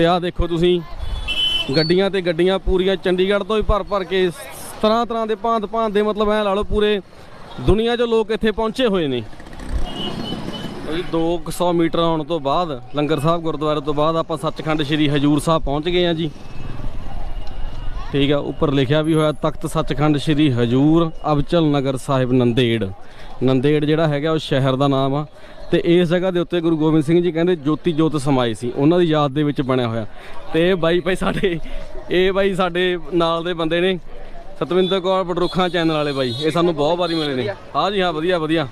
ਤੇ ਆਹ ਦੇਖੋ ਤੁਸੀਂ, ਗੱਡੀਆਂ ਤੇ ਗੱਡੀਆਂ ਪੂਰੀਆਂ, ਚੰਡੀਗੜ੍ਹ ਤੋਂ ਹੀ ਭਰ ਭਰ ਕੇ, ਤਰ੍ਹਾਂ ਤਰ੍ਹਾਂ ਦੇ ਭਾਂਤ ਭਾਂਤ ਦੇ ਮਤਲਬ ਐ ਲਾ ਲਓ ਪੂਰੇ, ਦੁਨੀਆ 'ਚੋਂ ਲੋਕ ਇੱਥੇ ਪਹੁੰਚੇ ਹੋਏ ਨੇ। ਜੀ 200 ਮੀਟਰ ਆਉਣ ਤੋਂ ਬਾਅਦ, ਲੰਗਰ ਸਾਹਿਬ ਗੁਰਦੁਆਰੇ ਤੋਂ ਬਾਅਦ ਆਪਾਂ ਸੱਚਖੰਡ ਸ੍ਰੀ ਹਜੂਰ ਸਾਹਿਬ ਪਹੁੰਚ ਗਏ ਆ ਜੀ। ਠੀਕ ਆ, ਉੱਪਰ ਲਿਖਿਆ ਵੀ ਹੋਇਆ, ਤਖਤ ਸੱਚਖੰਡ ਸ੍ਰੀ ਹਜੂਰ ਅਬਚਲ ਨਗਰ ਸਾਹਿਬ ਨੰਦੇੜ। ਨੰਦੇੜ ਜਿਹੜਾ ਹੈਗਾ ਉਹ ਸ਼ਹਿਰ ਦਾ ਨਾਮ ਆ। ਤੇ ਇਸ ਜਗ੍ਹਾ ਦੇ ਉੱਤੇ ਗੁਰੂ ਗੋਬਿੰਦ ਸਿੰਘ ਜੀ ਕਹਿੰਦੇ ਜੋਤੀ ਜੋਤ ਸਮਾਈ ਸੀ ਉਹਨਾਂ ਦੀ ਯਾਦ ਦੇ ਵਿੱਚ ਬਣਿਆ ਹੋਇਆ ਤੇ ਇਹ ਬਾਈ ਭਾਈ ਸਾਡੇ ਇਹ ਬਾਈ ਸਾਡੇ ਨਾਲ ਦੇ ਬੰਦੇ ਨੇ ਸਤਵਿੰਦਰ ਕੌਰ ਬਡਰੁੱਖਾਂ ਚੈਨਲ ਵਾਲੇ ਬਾਈ ਇਹ ਸਾਨੂੰ ਬਹੁਤ ਵਾਰੀ ਮਿਲੇ ਨੇ ਹਾਂ ਜੀ ਹਾਂ ਵਧੀਆ ਵਧੀਆ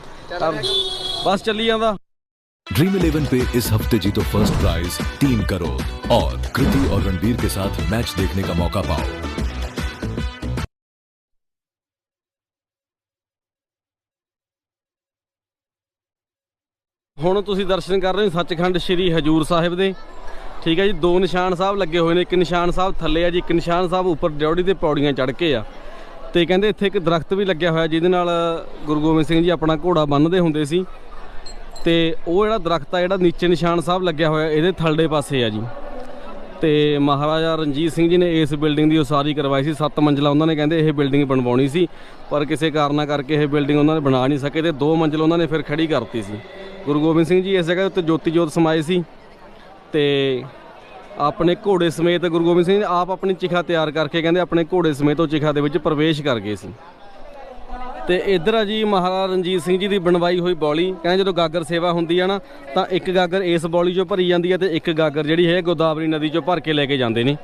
ਬਸ ਚੱਲੀ ਜਾਂਦਾ ड्रीम इलेवन पे इस हफ्ते जीतो फर्स्ट प्राइज तीन करोड़ और कृति और रणबीर के साथ मैच देखने का मौका पाओ ਹੁਣ ਤੁਸੀਂ ਦਰਸ਼ਨ ਕਰ ਰਹੇ ਹੋ ਸੱਚਖੰਡ ਸ੍ਰੀ ਹਜੂਰ ਸਾਹਿਬ ਦੇ। ਠੀਕ ਹੈ ਜੀ, ਦੋ ਨਿਸ਼ਾਨ ਸਾਹਿਬ ਲੱਗੇ ਹੋਏ ਨੇ, ਇੱਕ ਨਿਸ਼ਾਨ ਸਾਹਿਬ ਥੱਲੇ ਆ ਜੀ, ਇੱਕ ਨਿਸ਼ਾਨ ਸਾਹਿਬ ਉੱਪਰ ਡਿਉੜੀ ਤੇ ਪੌੜੀਆਂ ਚੜ੍ਹ ਕੇ ਆ। ਤੇ ਕਹਿੰਦੇ ਇੱਥੇ ਇੱਕ ਦਰਖਤ ਵੀ ਲੱਗਿਆ ਹੋਇਆ ਜਿਹਦੇ ਨਾਲ ਗੁਰੂ ਗੋਬਿੰਦ ਸਿੰਘ ਜੀ ਆਪਣਾ ਘੋੜਾ ਬੰਨ੍ਹਦੇ ਹੁੰਦੇ ਸੀ। ਤੇ ਉਹ ਜਿਹੜਾ ਦਰਖਤ ਆ, ਜਿਹੜਾ ਨੀਚੇ ਨਿਸ਼ਾਨ ਸਾਹਿਬ ਲੱਗਿਆ ਹੋਇਆ, ਇਹਦੇ ਥੱਲੇ ਪਾਸੇ ਆ ਜੀ। ਤੇ ਮਹਾਰਾਜਾ ਰਣਜੀਤ ਸਿੰਘ ਜੀ ਨੇ ਇਸ ਬਿਲਡਿੰਗ ਦੀ ਉਸਾਰੀ ਕਰਵਾਈ ਸੀ 7 ਮੰਜ਼ਲਾ ਉਹਨਾਂ ਨੇ ਕਹਿੰਦੇ ਇਹ ਬਿਲਡਿੰਗ ਬਣਵਾਉਣੀ ਸੀ, ਪਰ ਕਿਸੇ ਕਾਰਨਾਂ ਕਰਕੇ ਇਹ ਬਿਲਡਿੰਗ ਉਹਨਾਂ ਨੇ ਬਣਾ ਨਹੀਂ ਸਕੇ ਤੇ 2 ਮੰਜ਼ਲ ਉਹਨਾਂ ਨੇ ਫਿਰ ਖੜੀ ਕਰਤੀ ਸੀ। ਗੁਰੂ ਗੋਬਿੰਦ ਸਿੰਘ ਜੀ, ਇਸ ਜਗ੍ਹਾ ਦੇ ਉੱਤੇ ਜੋਤੀ ਜੋਤ ਸਮਾਏ ਸੀ ਤੇ ਆਪਣੇ ਘੋੜੇ ਸਮੇਤ ਗੁਰੂ ਗੋਬਿੰਦ ਸਿੰਘ ਜੀ ਆਪ ਆਪਣੀ ਚਿਖਾ ਤਿਆਰ ਕਰਕੇ ਕਹਿੰਦੇ ਆਪਣੇ ਘੋੜੇ ਸਮੇਤ ਉਹ ਚਿਖਾ ਦੇ ਵਿੱਚ ਪ੍ਰਵੇਸ਼ ਕਰ ਗਏ ਸੀ। ਤੇ ਇੱਧਰ ਆ ਜੀ ਮਹਾਰਾਜਾ ਰਣਜੀਤ ਸਿੰਘ ਜੀ ਦੀ ਬਣਵਾਈ ਹੋਈ ਬੌਲੀ, ਕਹਿੰਦੇ ਜਦੋਂ ਗਾਗਰ ਸੇਵਾ ਹੁੰਦੀ ਆ ਨਾ, ਤਾਂ ਇੱਕ ਗਾਗਰ ਇਸ ਬੌਲੀ ਚੋਂ ਭਰੀ ਜਾਂਦੀ ਹੈ ਤੇ ਇੱਕ ਗਾਗਰ ਜਿਹੜੀ ਹੈ ਗੋਦਾਵਰੀ ਨਦੀ ਚੋਂ ਭਰ ਕੇ ਲੈ ਕੇ ਜਾਂਦੇ ਨੇ।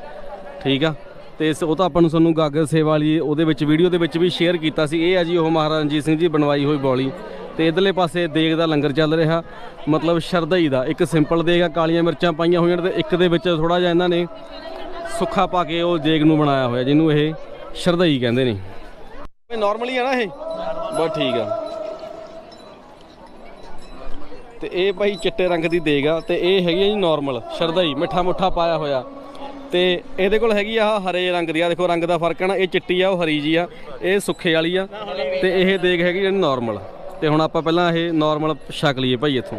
ਠੀਕ ਆ? ਤੇ ਇਸ- ਉਹ ਤਾਂ ਆਪਾਂ ਨੂੰ ਸਾਨੂੰ ਗਾਗਰ ਸੇਵਾ ਵਾਲੀ ਉਹਦੇ ਵਿੱਚ, ਵੀਡੀਓ ਦੇ ਵਿੱਚ ਵੀ ਸ਼ੇਅਰ ਕੀਤਾ ਸੀ। ਇਹ ਆ ਜੀ ਉਹ ਮਹਾਰਾਜਾ ਰਣਜੀਤ ਸਿੰਘ ਜੀ ਬਣਵਾਈ ਹੋਈ ਬੌਲੀ। ਤੇ ਇਧਰਲੇ ਪਾਸੇ ਦੇਗ ਦਾ ਲੰਗਰ ਚੱਲ ਰਿਹਾ। ਮਤਲਬ ਸ਼ਰਧਈ ਦਾ। ਇੱਕ ਸਿੰਪਲ ਦੇਗ ਆ, ਕਾਲੀਆਂ ਮਿਰਚਾਂ ਪਾਈਆਂ ਹੋਈਆਂ ਨੇ ਤੇ ਇੱਕ ਦੇ ਵਿੱਚ ਥੋੜਾ ਜਿਹਾ ਇਹਨਾਂ ਨੇ ਸੁੱਖਾ ਪਾ ਕੇ ਉਹ ਦੇਗ ਨੂੰ ਬਣਾਇਆ ਹੋਇਆ, ਜਿਹਨੂੰ ਇਹ ਸ਼ਰਧਈ ਕਹਿੰਦੇ ਨੇ। ਇਹ ਨਾਰਮਲੀ ਆ ਨਾ ਇਹ? ਬਸ ਠੀਕ ਆ। ਤੇ ਇਹ ਭਾਈ ਚਿੱਟੇ ਰੰਗ ਦੀ ਦੇਗ ਆ ਤੇ ਇਹ ਹੈਗੀ ਆ ਜੀ ਨਾਰਮਲ ਸ਼ਰਧਾਈ, ਮਿੱਠਾ ਮੁੱਠਾ ਪਾਇਆ ਹੋਇਆ। ਤੇ ਇਹਦੇ ਕੋਲ ਹੈਗੀ ਆ ਹਰੇ ਰੰਗ ਦੀ ਆ, ਦੇਖੋ ਰੰਗ ਦਾ ਫ਼ਰਕ ਹੈ ਨਾ, ਇਹ ਚਿੱਟੀ ਆ, ਉਹ ਹਰੀ ਜੀ ਆ, ਇਹ ਸੁੱਖੇ ਵਾਲੀ ਆ। ਤੇ ਇਹ ਦੇਗ ਹੈਗੀ ਜਿਹੜੀ ਨਾਰਮਲ ਤੇ ਹੁਣ ਆਪਾਂ ਪਹਿਲਾਂ ਇਹ ਨਾਰਮਲ ਛਕ ਲਈਏ ਭਾਈ ਇੱਥੋਂ।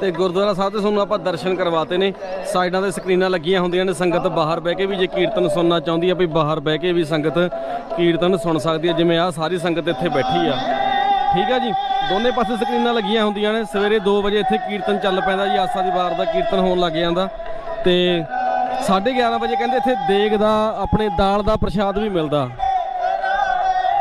ਤੇ ਗੁਰਦੁਆਰਾ ਸਾਹਿਬ ਤੇ ਤੁਹਾਨੂੰ ਆਪਾਂ ਦਰਸ਼ਨ ਕਰਵਾਤੇ ਨੇ। ਸਾਈਡਾਂ ਤੇ ਸਕਰੀਨਾਂ ਲੱਗੀਆਂ ਹੁੰਦੀਆਂ ਨੇ, ਸੰਗਤ ਬਾਹਰ ਬਹਿ ਕੇ ਵੀ ਜੇ ਕੀਰਤਨ ਸੁਣਨਾ ਚਾਹੁੰਦੀ ਆ ਵੀ ਬਾਹਰ ਬਹਿ ਕੇ ਵੀ ਸੰਗਤ ਕੀਰਤਨ ਸੁਣ ਸਕਦੀ ਹੈ ਜਿਵੇਂ ਆ ਸਾਰੀ ਸੰਗਤ ਇੱਥੇ ਬੈਠੀ ਆ। ਠੀਕ ਆ ਜੀ? ਦੋਨੇ ਪਾਸੇ ਸਕਰੀਨਾਂ ਲੱਗੀਆਂ ਹੁੰਦੀਆਂ ਨੇ। ਸਵੇਰੇ 2 ਵਜੇ ਇੱਥੇ ਕੀਰਤਨ ਚੱਲ ਪੈਂਦਾ ਜੀ, ਆਸਾ ਦੀ ਵਾਰ ਦਾ ਕੀਰਤਨ ਹੋਣ ਲੱਗ ਜਾਂਦਾ। ਤੇ 11:30 ਵਜੇ ਕਹਿੰਦੇ ਇੱਥੇ ਦੇਗ ਦਾ, ਆਪਣੇ ਦਾਲ ਦਾ ਪ੍ਰਸ਼ਾਦ ਵੀ ਮਿਲਦਾ।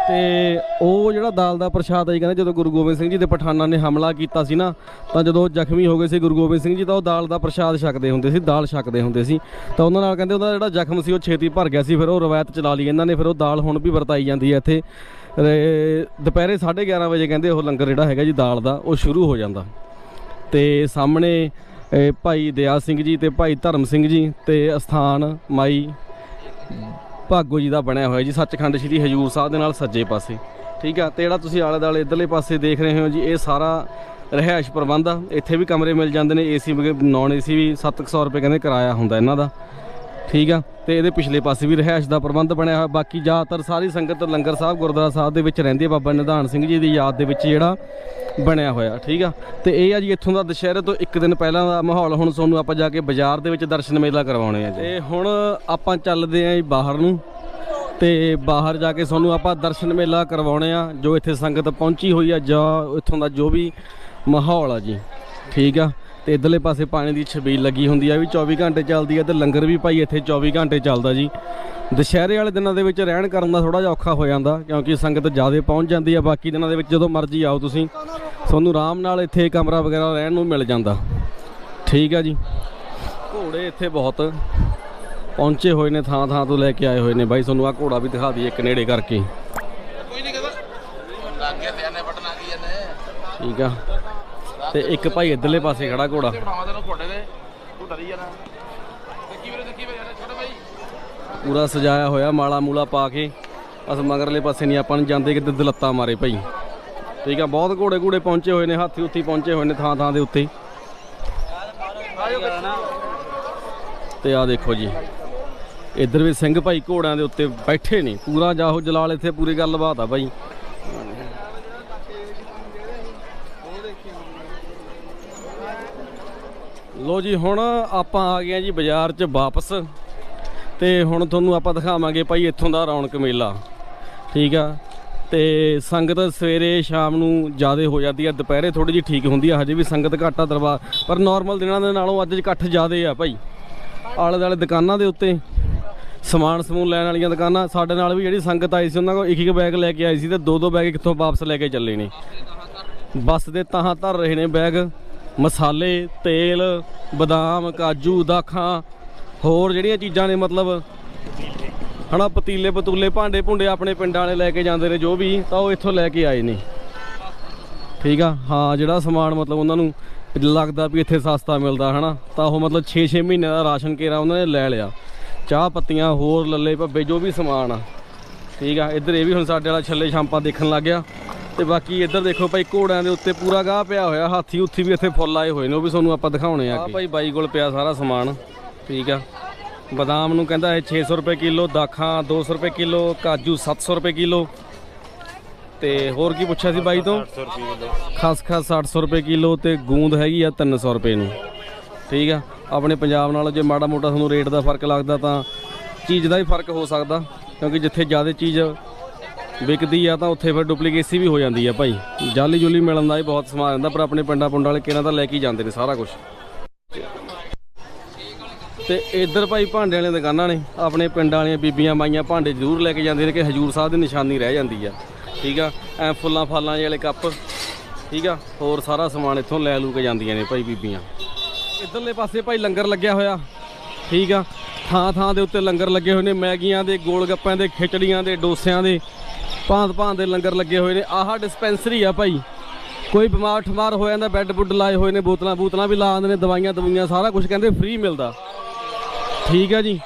ਤੇ ਉਹ ਜਿਹੜਾ ਦਾਲ ਦਾ ਪ੍ਰਸ਼ਾਦ ਆਈ ਕਹਿੰਦੇ ਜਦੋਂ ਗੁਰੂ ਗੋਬਿੰਦ ਸਿੰਘ ਜੀ ਦੇ ਪਠਾਨਾਂ ਨੇ ਹਮਲਾ ਕੀਤਾ ਸੀ ਨਾ, ਤਾਂ ਜਦੋਂ ਜ਼ਖਮੀ ਹੋ ਗਏ ਸੀ ਗੁਰੂ ਗੋਬਿੰਦ ਸਿੰਘ ਜੀ, ਤਾਂ ਉਹ ਦਾਲ ਦਾ ਪ੍ਰਸ਼ਾਦ ਛਕਦੇ ਹੁੰਦੇ ਸੀ, ਦਾਲ ਛਕਦੇ ਹੁੰਦੇ ਸੀ। ਤਾਂ ਉਹਨਾਂ ਨਾਲ ਕਹਿੰਦੇ ਉਹਦਾ ਜਿਹੜਾ ਜ਼ਖਮ ਸੀ, ਉਹ ਛੇਤੀ ਭਰ ਗਿਆ ਸੀ, ਫਿਰ ਉਹ ਰਵਾਇਤ ਚਲਾ ਲਈ ਇਹਨਾਂ ਨੇ, ਫਿਰ ਉਹ ਦਾਲ ਹੁਣ ਵੀ ਵਰਤਾਈ ਜਾਂਦੀ ਹੈ ਇੱਥੇ। ਤੇ ਦੁਪਹਿਰੇ 11:30 ਵਜੇ ਕਹਿੰਦੇ ਉਹ ਲੰਗਰ ਜਿਹੜਾ ਹੈਗਾ ਜੀ, ਦਾਲ ਦਾ, ਉਹ ਸ਼ੁਰੂ ਹੋ ਜਾਂਦਾ। ਤੇ ਸਾਹਮਣੇ ਭਾਈ ਦਿਆ ਸਿੰਘ ਜੀ ਤੇ ਭਾਈ ਧਰਮ ਸਿੰਘ ਜੀ ਤੇ ਅਸਥਾਨ ਮਾਈ ਭਾਗੋ ਜੀ ਦਾ ਬਣਿਆ ਹੋਇਆ ਜੀ, ਸੱਚਖੰਡ ਸ੍ਰੀ ਹਜੂਰ ਸਾਹਿਬ ਦੇ ਨਾਲ ਸੱਜੇ ਪਾਸੇ। ਠੀਕ ਆ, ਤੇ ਜਿਹੜਾ ਤੁਸੀਂ ਆਲੇ ਦਾਲੇ ਇਧਰਲੇ ਪਾਸੇ ਦੇਖ ਰਹੇ ਹੋ ਜੀ, ਇਹ ਸਾਰਾ ਰਹਿائش ਪ੍ਰਬੰਧ ਆ। ਇੱਥੇ ਵੀ ਕਮਰੇ ਮਿਲ ਜਾਂਦੇ ਨੇ, ਏਸੀ ਨੌਨ ਏਸੀ ਵੀ 700 ਰੁਪਏ ਕਹਿੰਦੇ ਕਿਰਾਇਆ ਹੁੰਦਾ ਇਹਨਾਂ ਦਾ। ਠੀਕ ਆ? ਤੇ ਇਹਦੇ ਪਿਛਲੇ ਪਾਸੇ ਵੀ ਰਹਿائش ਦਾ ਪ੍ਰਬੰਧ ਬਣਿਆ ਹੋਇਆ। ਬਾਕੀ ਜ਼ਿਆਦਾਤਰ ਸਾਰੀ ਸੰਗਤ ਲੰਗਰ ਸਾਹਿਬ, ਗੁਰਦੁਆਰਾ ਸਾਹਿਬ ਦੇ ਵਿੱਚ ਰਹਿੰਦੀ ਹੈ ਬਾਬਾ ਨਿਧਾਨ ਸਿੰਘ ਜੀ ਦੀ ਯਾਦ ਦੇ ਵਿੱਚ ਜਿਹੜਾ ਬਣਿਆ ਹੋਇਆ, ਠੀਕ ਆ? ਤੇ ਇਹ ਆ ਜੀ ਇੱਥੋਂ ਦਾ ਦੁਸ਼ਹਿਰੇ ਤੋਂ ਇੱਕ ਦਿਨ ਪਹਿਲਾਂ ਦਾ ਮਾਹੌਲ। ਹੁਣ ਤੁਹਾਨੂੰ ਆਪਾਂ ਜਾ ਕੇ ਬਾਜ਼ਾਰ ਦੇ ਵਿੱਚ ਦਰਸ਼ਨ ਮੇਲਾ ਕਰਵਾਉਣੇ ਆ ਜੀ। ਤੇ ਹੁਣ ਆਪਾਂ ਚੱਲਦੇ ਆਂ ਜੀ ਬਾਹਰ ਨੂੰ। ਤੇ ਬਾਹਰ ਜਾ ਕੇ ਤੁਹਾਨੂੰ ਆਪਾਂ ਦਰਸ਼ਨ ਮੇਲਾ ਕਰਵਾਉਣੇ ਆ, ਜੋ ਇੱਥੇ ਸੰਗਤ ਪਹੁੰਚੀ ਹੋਈ ਆ, ਜਾਂ ਇੱਥੋਂ ਦਾ ਜੋ ਵੀ ਮਾਹੌਲ ਆ ਜੀ। ਠੀਕ ਆ? ਤੇ ਇਧਰਲੇ ਪਾਸੇ ਪਾਣੀ ਦੀ ਛਬੀਲ ਲੱਗੀ ਹੁੰਦੀ ਆ ਵੀ 24 ਘੰਟੇ ਚੱਲਦੀ ਆ ਤੇ ਲੰਗਰ ਵੀ ਭਾਈ ਇੱਥੇ 24 ਘੰਟੇ ਚੱਲਦਾ ਜੀ। ਦੁਸ਼ਹਿਰੇ ਵਾਲੇ ਦਿਨਾਂ ਦੇ ਵਿੱਚ ਰਹਿਣ ਕਰਨ ਦਾ ਥੋੜਾ ਜਿਹਾ ਔਖਾ ਹੋ ਜਾਂਦਾ ਕਿਉਂਕਿ ਸੰਗਤ ਜ਼ਿਆਦਾ ਪਹੁੰਚ ਜਾਂਦੀ ਆ ਬਾਕੀ ਦਿਨਾਂ ਦੇ ਵਿੱਚ ਜਦੋਂ ਮਰਜ਼ੀ ਆਓ ਤੁਸੀਂ ਤੁਹਾਨੂੰ ਆਰਾਮ ਨਾਲ ਇੱਥੇ ਕਮਰਾ ਵਗੈਰਾ ਰਹਿਣ ਨੂੰ ਮਿਲ ਜਾਂਦਾ। ਠੀਕ ਆ ਜੀ। ਘੋੜੇ ਇੱਥੇ ਬਹੁਤ ਪਹੁੰਚੇ ਹੋਏ ਨੇ ਥਾਂ ਥਾਂ ਤੋਂ ਲੈ ਕੇ ਆਏ ਹੋਏ ਨੇ ਬਾਈ ਤੁਹਾਨੂੰ ਆ ਘੋੜਾ ਵੀ ਦਿਖਾ ਦਈਏ ਇੱਕ ਨੇੜੇ ਕਰਕੇ। ਠੀਕ ਆ। ਤੇ ਇੱਕ ਭਾਈ ਇਧਰਲੇ ਪਾਸੇ ਖੜਾ ਘੋੜਾ। ਪੂਰਾ ਸਜਾਇਆ ਹੋਇਆ ਮਾਲਾ ਮੂਲਾ ਪਾ ਕੇ। ਬਸ ਮਗਰਲੇ ਪਾਸੇ ਨਹੀਂ ਆਪਾਂ ਨੂੰ ਜਾਂਦੇ ਕਿਤੇ ਦਲੱਤਾ ਮਾਰੇ ਭਾਈ। ਠੀਕ ਆ ਬਹੁਤ ਘੋੜੇ ਘੋੜੇ ਪਹੁੰਚੇ ਹੋਏ ਨੇ ਹਾਥੀ ਉੱਥੀ ਪਹੁੰਚੇ ਹੋਏ ਨੇ ਥਾਂ ਥਾਂ ਦੇ ਉੱਤੇ। ਤੇ ਆ ਦੇਖੋ ਜੀ ਇੱਧਰ ਵੀ ਸਿੰਘ ਭਾਈ ਘੋੜਿਆਂ ਦੇ ਉੱਤੇ ਬੈਠੇ ਨੇ। ਪੂਰਾ ਜਾਹੋ ਜਲਾਲ ਇੱਥੇ ਪੂਰੀ ਗੱਲਬਾਤ ਆ ਭਾਈ। ਲੋ ਜੀ, ਹੁਣ ਆਪਾਂ ਆ ਗਏ ਆ ਜੀ ਬਾਜ਼ਾਰ 'ਚ ਵਾਪਸ ਤੇ ਹੁਣ ਤੁਹਾਨੂੰ ਆਪਾਂ ਦਿਖਾਵਾਂਗੇ ਭਾਈ ਇੱਥੋਂ ਦਾ ਰੌਣਕ ਮੇਲਾ। ਠੀਕ ਆ? ਤੇ ਸੰਗਤ ਸਵੇਰੇ ਸ਼ਾਮ ਨੂੰ ਜ਼ਿਆਦਾ ਹੋ ਜਾਂਦੀ ਆ, ਦੁਪਹਿਰੇ ਥੋੜੀ ਜਿਹੀ ਠੀਕ ਹੁੰਦੀ ਆ, ਹਜੇ ਵੀ ਸੰਗਤ ਘੱਟ ਆ ਦਰਬਾਰ। ਪਰ ਨਾਰਮਲ ਦਿਨਾਂ ਦੇ ਨਾਲੋਂ ਅੱਜ ਇਕੱਠ ਜ਼ਿਆਦਾ ਆ ਭਾਈ। ਆਲੇ ਦੁਆਲੇ ਦੁਕਾਨਾਂ ਦੇ ਉੱਤੇ, ਸਮਾਨ ਸਮੂਨ ਲੈਣ ਵਾਲੀਆਂ ਦੁਕਾਨਾਂ, ਸਾਡੇ ਨਾਲ ਵੀ ਜਿਹੜੀ ਸੰਗਤ ਆਈ ਸੀ, ਉਹਨਾਂ ਕੋਲ ਇੱਕ ਇੱਕ ਬੈਗ ਲੈ ਕੇ ਆਈ ਸੀ ਤੇ ਦੋ ਦੋ ਬੈਗ ਕਿੱਥੋਂ ਵਾਪਸ ਲੈ ਕੇ ਚੱਲੇ ਨੇ। ਬੱਸ ਦੇ ਤਾਹਾਂ ਧਰ ਰਹੇ ਨੇ ਬੈਗ। ਮਸਾਲੇ, ਤੇਲ, ਬਦਾਮ, ਕਾਜੂ, ਦਾਖਾਂ, ਹੋਰ ਜਿਹੜੀਆਂ ਚੀਜ਼ਾਂ ਨੇ ਮਤਲਬ, ਹਨਾ, ਪਤੀਲੇ ਪਤੂਲੇ, ਭਾਂਡੇ ਭੁੰਡੇ ਆਪਣੇ ਪਿੰਡਾਂ ਵਾਲੇ ਲੈ ਕੇ ਜਾਂਦੇ ਨੇ ਜੋ ਵੀ, ਤਾਂ ਉਹ ਇੱਥੋਂ ਲੈ ਕੇ ਆਏ ਨੇ। ਠੀਕ ਆ? ਹਾਂ, ਜਿਹੜਾ ਸਮਾਨ ਮਤਲਬ ਉਹਨਾਂ ਨੂੰ ਲੱਗਦਾ ਵੀ ਇੱਥੇ ਸਸਤਾ ਮਿਲਦਾ, ਹਨਾ, ਤਾਂ ਉਹ ਮਤਲਬ 6-6 ਮਹੀਨੇ ਦਾ ਰਾਸ਼ਨ ਕੇਰਾ ਉਹਨਾਂ ਨੇ ਲੈ ਲਿਆ। ਚਾਹ ਪੱਤੀਆਂ, ਹੋਰ ਲੱਲੇ ਭੱਬੇ ਜੋ ਵੀ ਸਮਾਨ ਆ। ਠੀਕ ਆ? ਇੱਧਰ ਇਹ ਵੀ ਹੁਣ ਸਾਡੇ ਵਾਲਾ ਛੱਲੇ ਛਾਂਪਾ ਦੇਖਣ ਲੱਗ ਗਿਆ। ਤੇ ਬਾਕੀ ਇੱਧਰ ਦੇਖੋ ਭਾਈ ਘੋੜਿਆਂ ਦੇ ਉੱਤੇ ਪੂਰਾ ਗਾਹ ਪਿਆ ਹੋਇਆ ਹਾਥੀ ਉੱਥੀ ਵੀ ਇੱਥੇ ਫੁੱਲ ਆਏ ਹੋਏ ਨੇ ਉਹ ਵੀ ਤੁਹਾਨੂੰ ਆਪਾਂ ਦਿਖਾਉਣੇ ਆ ਭਾਈ ਬਾਈ ਕੋਲ ਪਿਆ ਸਾਰਾ ਸਮਾਨ ਠੀਕ ਆ। ਬਦਾਮ ਨੂੰ ਕਹਿੰਦਾ ਹੈ 600 ਰੁਪਏ ਕਿਲੋ ਦਾਖਾਂ 200 ਰੁਪਏ ਕਿਲੋ ਕਾਜੂ 700 ਰੁਪਏ ਕਿਲੋ। ਤੇ ਹੋਰ ਕੀ ਪੁੱਛਿਆ ਸੀ ਬਾਈ ਤੋਂ? ਖਸ ਖਸ 800 ਰੁਪਏ ਕਿਲੋ ਤੇ ਗੂੰਦ ਹੈਗੀ ਆ 300 ਰੁਪਏ ਨੂੰ ਠੀਕ ਆ। ਆਪਣੇ ਪੰਜਾਬ ਨਾਲ ਜੇ ਮਾੜਾ ਮੋਟਾ ਤੁਹਾਨੂੰ ਰੇਟ ਦਾ ਫ਼ਰਕ ਲੱਗਦਾ ਤਾਂ ਚੀਜ਼ ਦਾ ਵੀ ਫ਼ਰਕ ਹੋ ਸਕਦਾ ਕਿਉਂਕਿ ਜਿੱਥੇ ਜ਼ਿਆਦਾ ਚੀਜ਼ ਵਿਕਦੀ ਆ ਤਾਂ ਉੱਥੇ ਫਿਰ ਡੁਪਲੀਕੇਸੀ ਵੀ ਹੋ ਜਾਂਦੀ ਆ ਭਾਈ। ਜਾਲੀ ਜੁਲੀ ਮਿਲਣ ਦਾ ਵੀ ਬਹੁਤ ਸਮਾਨ ਰਹਿੰਦਾ, ਪਰ ਆਪਣੇ ਪਿੰਡਾਂ ਪੁੰਡਾਂ ਵਾਲੇ ਕਿਹਨਾਂ ਤਾਂ ਲੈ ਕੇ ਜਾਂਦੇ ਨੇ ਸਾਰਾ ਕੁਝ ਤੇ ਇੱਧਰ ਭਾਈ ਭਾਂਡੇ ਵਾਲੀਆਂ ਦੁਕਾਨਾਂ ਨੇ, ਆਪਣੇ ਪਿੰਡਾਂ ਵਾਲੀਆਂ ਬੀਬੀਆਂ ਮਾਈਆਂ ਭਾਂਡੇ ਜ਼ਰੂਰ ਲੈ ਕੇ ਜਾਂਦੇ ਨੇ ਕਿ ਹਜੂਰ ਸਾਹਿਬ ਦੀ ਨਿਸ਼ਾਨੀ ਰਹਿ ਜਾਂਦੀ ਆ। ਠੀਕ ਆ? ਐ ਫੁੱਲਾਂ ਫਾਲਾਂ ਜਿਹੇ ਵਾਲੇ ਕੱਪ, ਠੀਕ ਆ? ਹੋਰ ਸਾਰਾ ਸਮਾਨ ਇੱਥੋਂ ਲੈ ਲੂ ਕੇ ਜਾਂਦੀਆਂ ਨੇ ਭਾਈ ਬੀਬੀਆਂ। ਇੱਧਰਲੇ ਪਾਸੇ ਭਾਈ ਲੰਗਰ ਲੱਗਿਆ ਹੋਇਆ, ਠੀਕ ਆ? ਥਾਂ ਥਾਂ ਦੇ ਉੱਤੇ ਲੰਗਰ ਲੱਗੇ ਹੋਏ ਨੇ, ਮੈਗੀਆਂ ਦੇ, ਗੋਲ ਗੱਪਿਆਂ ਦੇ, ਖਿਚੜੀਆਂ ਦੇ, ਡੋਸਿਆਂ ਦੇ ਭਾਂਤ ਭਾਂਤ ਦੇ ਲੰਗਰ ਲੱਗੇ ਹੋਏ ਨੇ। ਆਹ ਡਿਸਪੈਂਸਰੀ ਆ ਭਾਈ। ਕੋਈ ਬਿਮਾਰ ਠਮਾਰ ਹੋ ਜਾਂਦਾ, ਬੈੱਡ ਬੁੱਡ ਲਾਏ ਹੋਏ ਨੇ, ਬੋਤਲਾਂ ਬੂਤਲਾਂ ਵੀ ਲਾਉਂਦੇ ਨੇ, ਦਵਾਈਆਂ ਦਵਾਈਆਂ, ਸਾਰਾ ਕੁਝ ਕਹਿੰਦੇ ਫ੍ਰੀ ਮਿਲਦਾ। ਠੀਕ ਹੈ ਜੀ।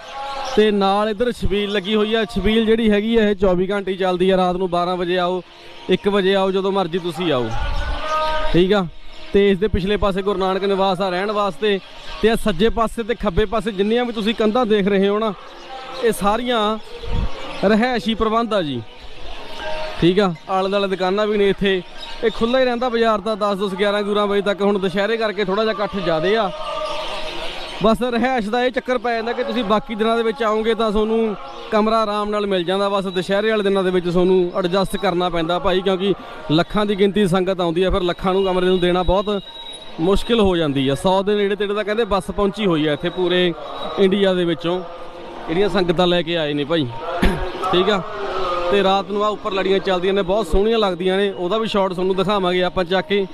ਤੇ ਨਾਲ ਇਧਰ ਛਬੀਲ ਲੱਗੀ ਹੋਈ ਆ। ਛਬੀਲ ਜਿਹੜੀ ਹੈਗੀ ਆ, ਇਹ 24 ਘੰਟੇ ਚੱਲਦੀ ਆ। ਰਾਤ ਨੂੰ 12 ਵਜੇ ਆਓ 1 ਵਜੇ ਆਓ, ਜਦੋਂ ਮਰਜ਼ੀ ਤੁਸੀਂ ਆਓ। ਠੀਕ ਆ? ਤੇ ਇਸ ਦੇ ਪਿਛਲੇ ਪਾਸੇ ਗੁਰੂ ਨਾਨਕ ਨਿਵਾਸ ਆ ਰਹਿਣ ਵਾਸਤੇ। ਤੇ ਆ ਸੱਜੇ ਪਾਸੇ ਤੇ ਖੱਬੇ ਪਾਸੇ ਜਿੰਨੀਆਂ ਵੀ ਤੁਸੀਂ ਕੰਧਾਂ ਦੇਖ ਰਹੇ ਹੋ ਨਾ, ਇਹ ਸਾਰੀਆਂ ਰਹਿائشੀ ਪ੍ਰਬੰਧ ਆ ਜੀ। ਠੀਕ ਆ? ਆਲੇ ਦਾਲੇ ਦੁਕਾਨਾਂ ਵੀ ਨੇ ਇੱਥੇ। ਇਹ ਖੁੱਲਾ ਹੀ ਰਹਿੰਦਾ ਬਾਜ਼ਾਰ ਤਾਂ 10 10 11 11 ਵਜੇ ਤੱਕ। ਹੁਣ ਦੁਸ਼ਹਿਰੇ ਕਰਕੇ ਥੋੜਾ ਜਿਹਾ ਇਕੱਠ ਜ਼ਿਆਦੇ ਆ। ਬਸ ਰਹਿائش ਦਾ ਇਹ ਚੱਕਰ ਪੈ ਜਾਂਦਾ ਕਿ ਤੁਸੀਂ ਬਾਕੀ ਦਿਨਾਂ ਦੇ ਵਿੱਚ ਆਉਂਗੇ ਤਾਂ ਤੁਹਾਨੂੰ ਕਮਰਾ ਆਰਾਮ ਨਾਲ ਮਿਲ ਜਾਂਦਾ। ਬਸ ਦੁਸ਼ਹਿਰੇ ਵਾਲੇ ਦਿਨਾਂ ਦੇ ਵਿੱਚ ਤੁਹਾਨੂੰ ਐਡਜਸਟ ਕਰਨਾ ਪੈਂਦਾ ਭਾਈ, ਕਿਉਂਕਿ ਲੱਖਾਂ ਦੀ ਗਿਣਤੀ ਸੰਗਤ ਆਉਂਦੀ ਹੈ ਫਿਰ ਲੱਖਾਂ ਨੂੰ ਕਮਰੇ ਨੂੰ ਦੇਣਾ ਬਹੁਤ ਮੁਸ਼ਕਿਲ ਹੋ ਜਾਂਦੀ ਆ। 100 ਦੇ ਨੇੜੇ ਤੇੜੇ ਤਾਂ ਕਹਿੰਦੇ ਬੱਸ ਪਹੁੰਚੀ ਹੋਈ ਆ ਇੱਥੇ ਪੂਰੇ ਇੰਡੀਆ ਦੇ ਵਿੱਚੋਂ। ਜਿਹੜੀਆਂ ਸੰਗਤਾਂ ਲੈ ਕੇ ਆਏ ਨੇ ਭਾਈ। ਠੀਕ ਆ? ਤੇ ਰਾਤ ਨੂੰ ਆ ਉੱਪਰ ਲੜੀਆਂ ਚੱਲਦੀਆਂ ਨੇ, ਬਹੁਤ ਸੋਹਣੀਆਂ ਲੱਗਦੀਆਂ ਨੇ। ਉਹਦਾ ਵੀ ਸ਼ਾਟ ਤੁਹਾਨੂੰ ਦਿਖਾਵਾਂਗੇ ਆਪਾਂ ਚੱਕ ਕੇ,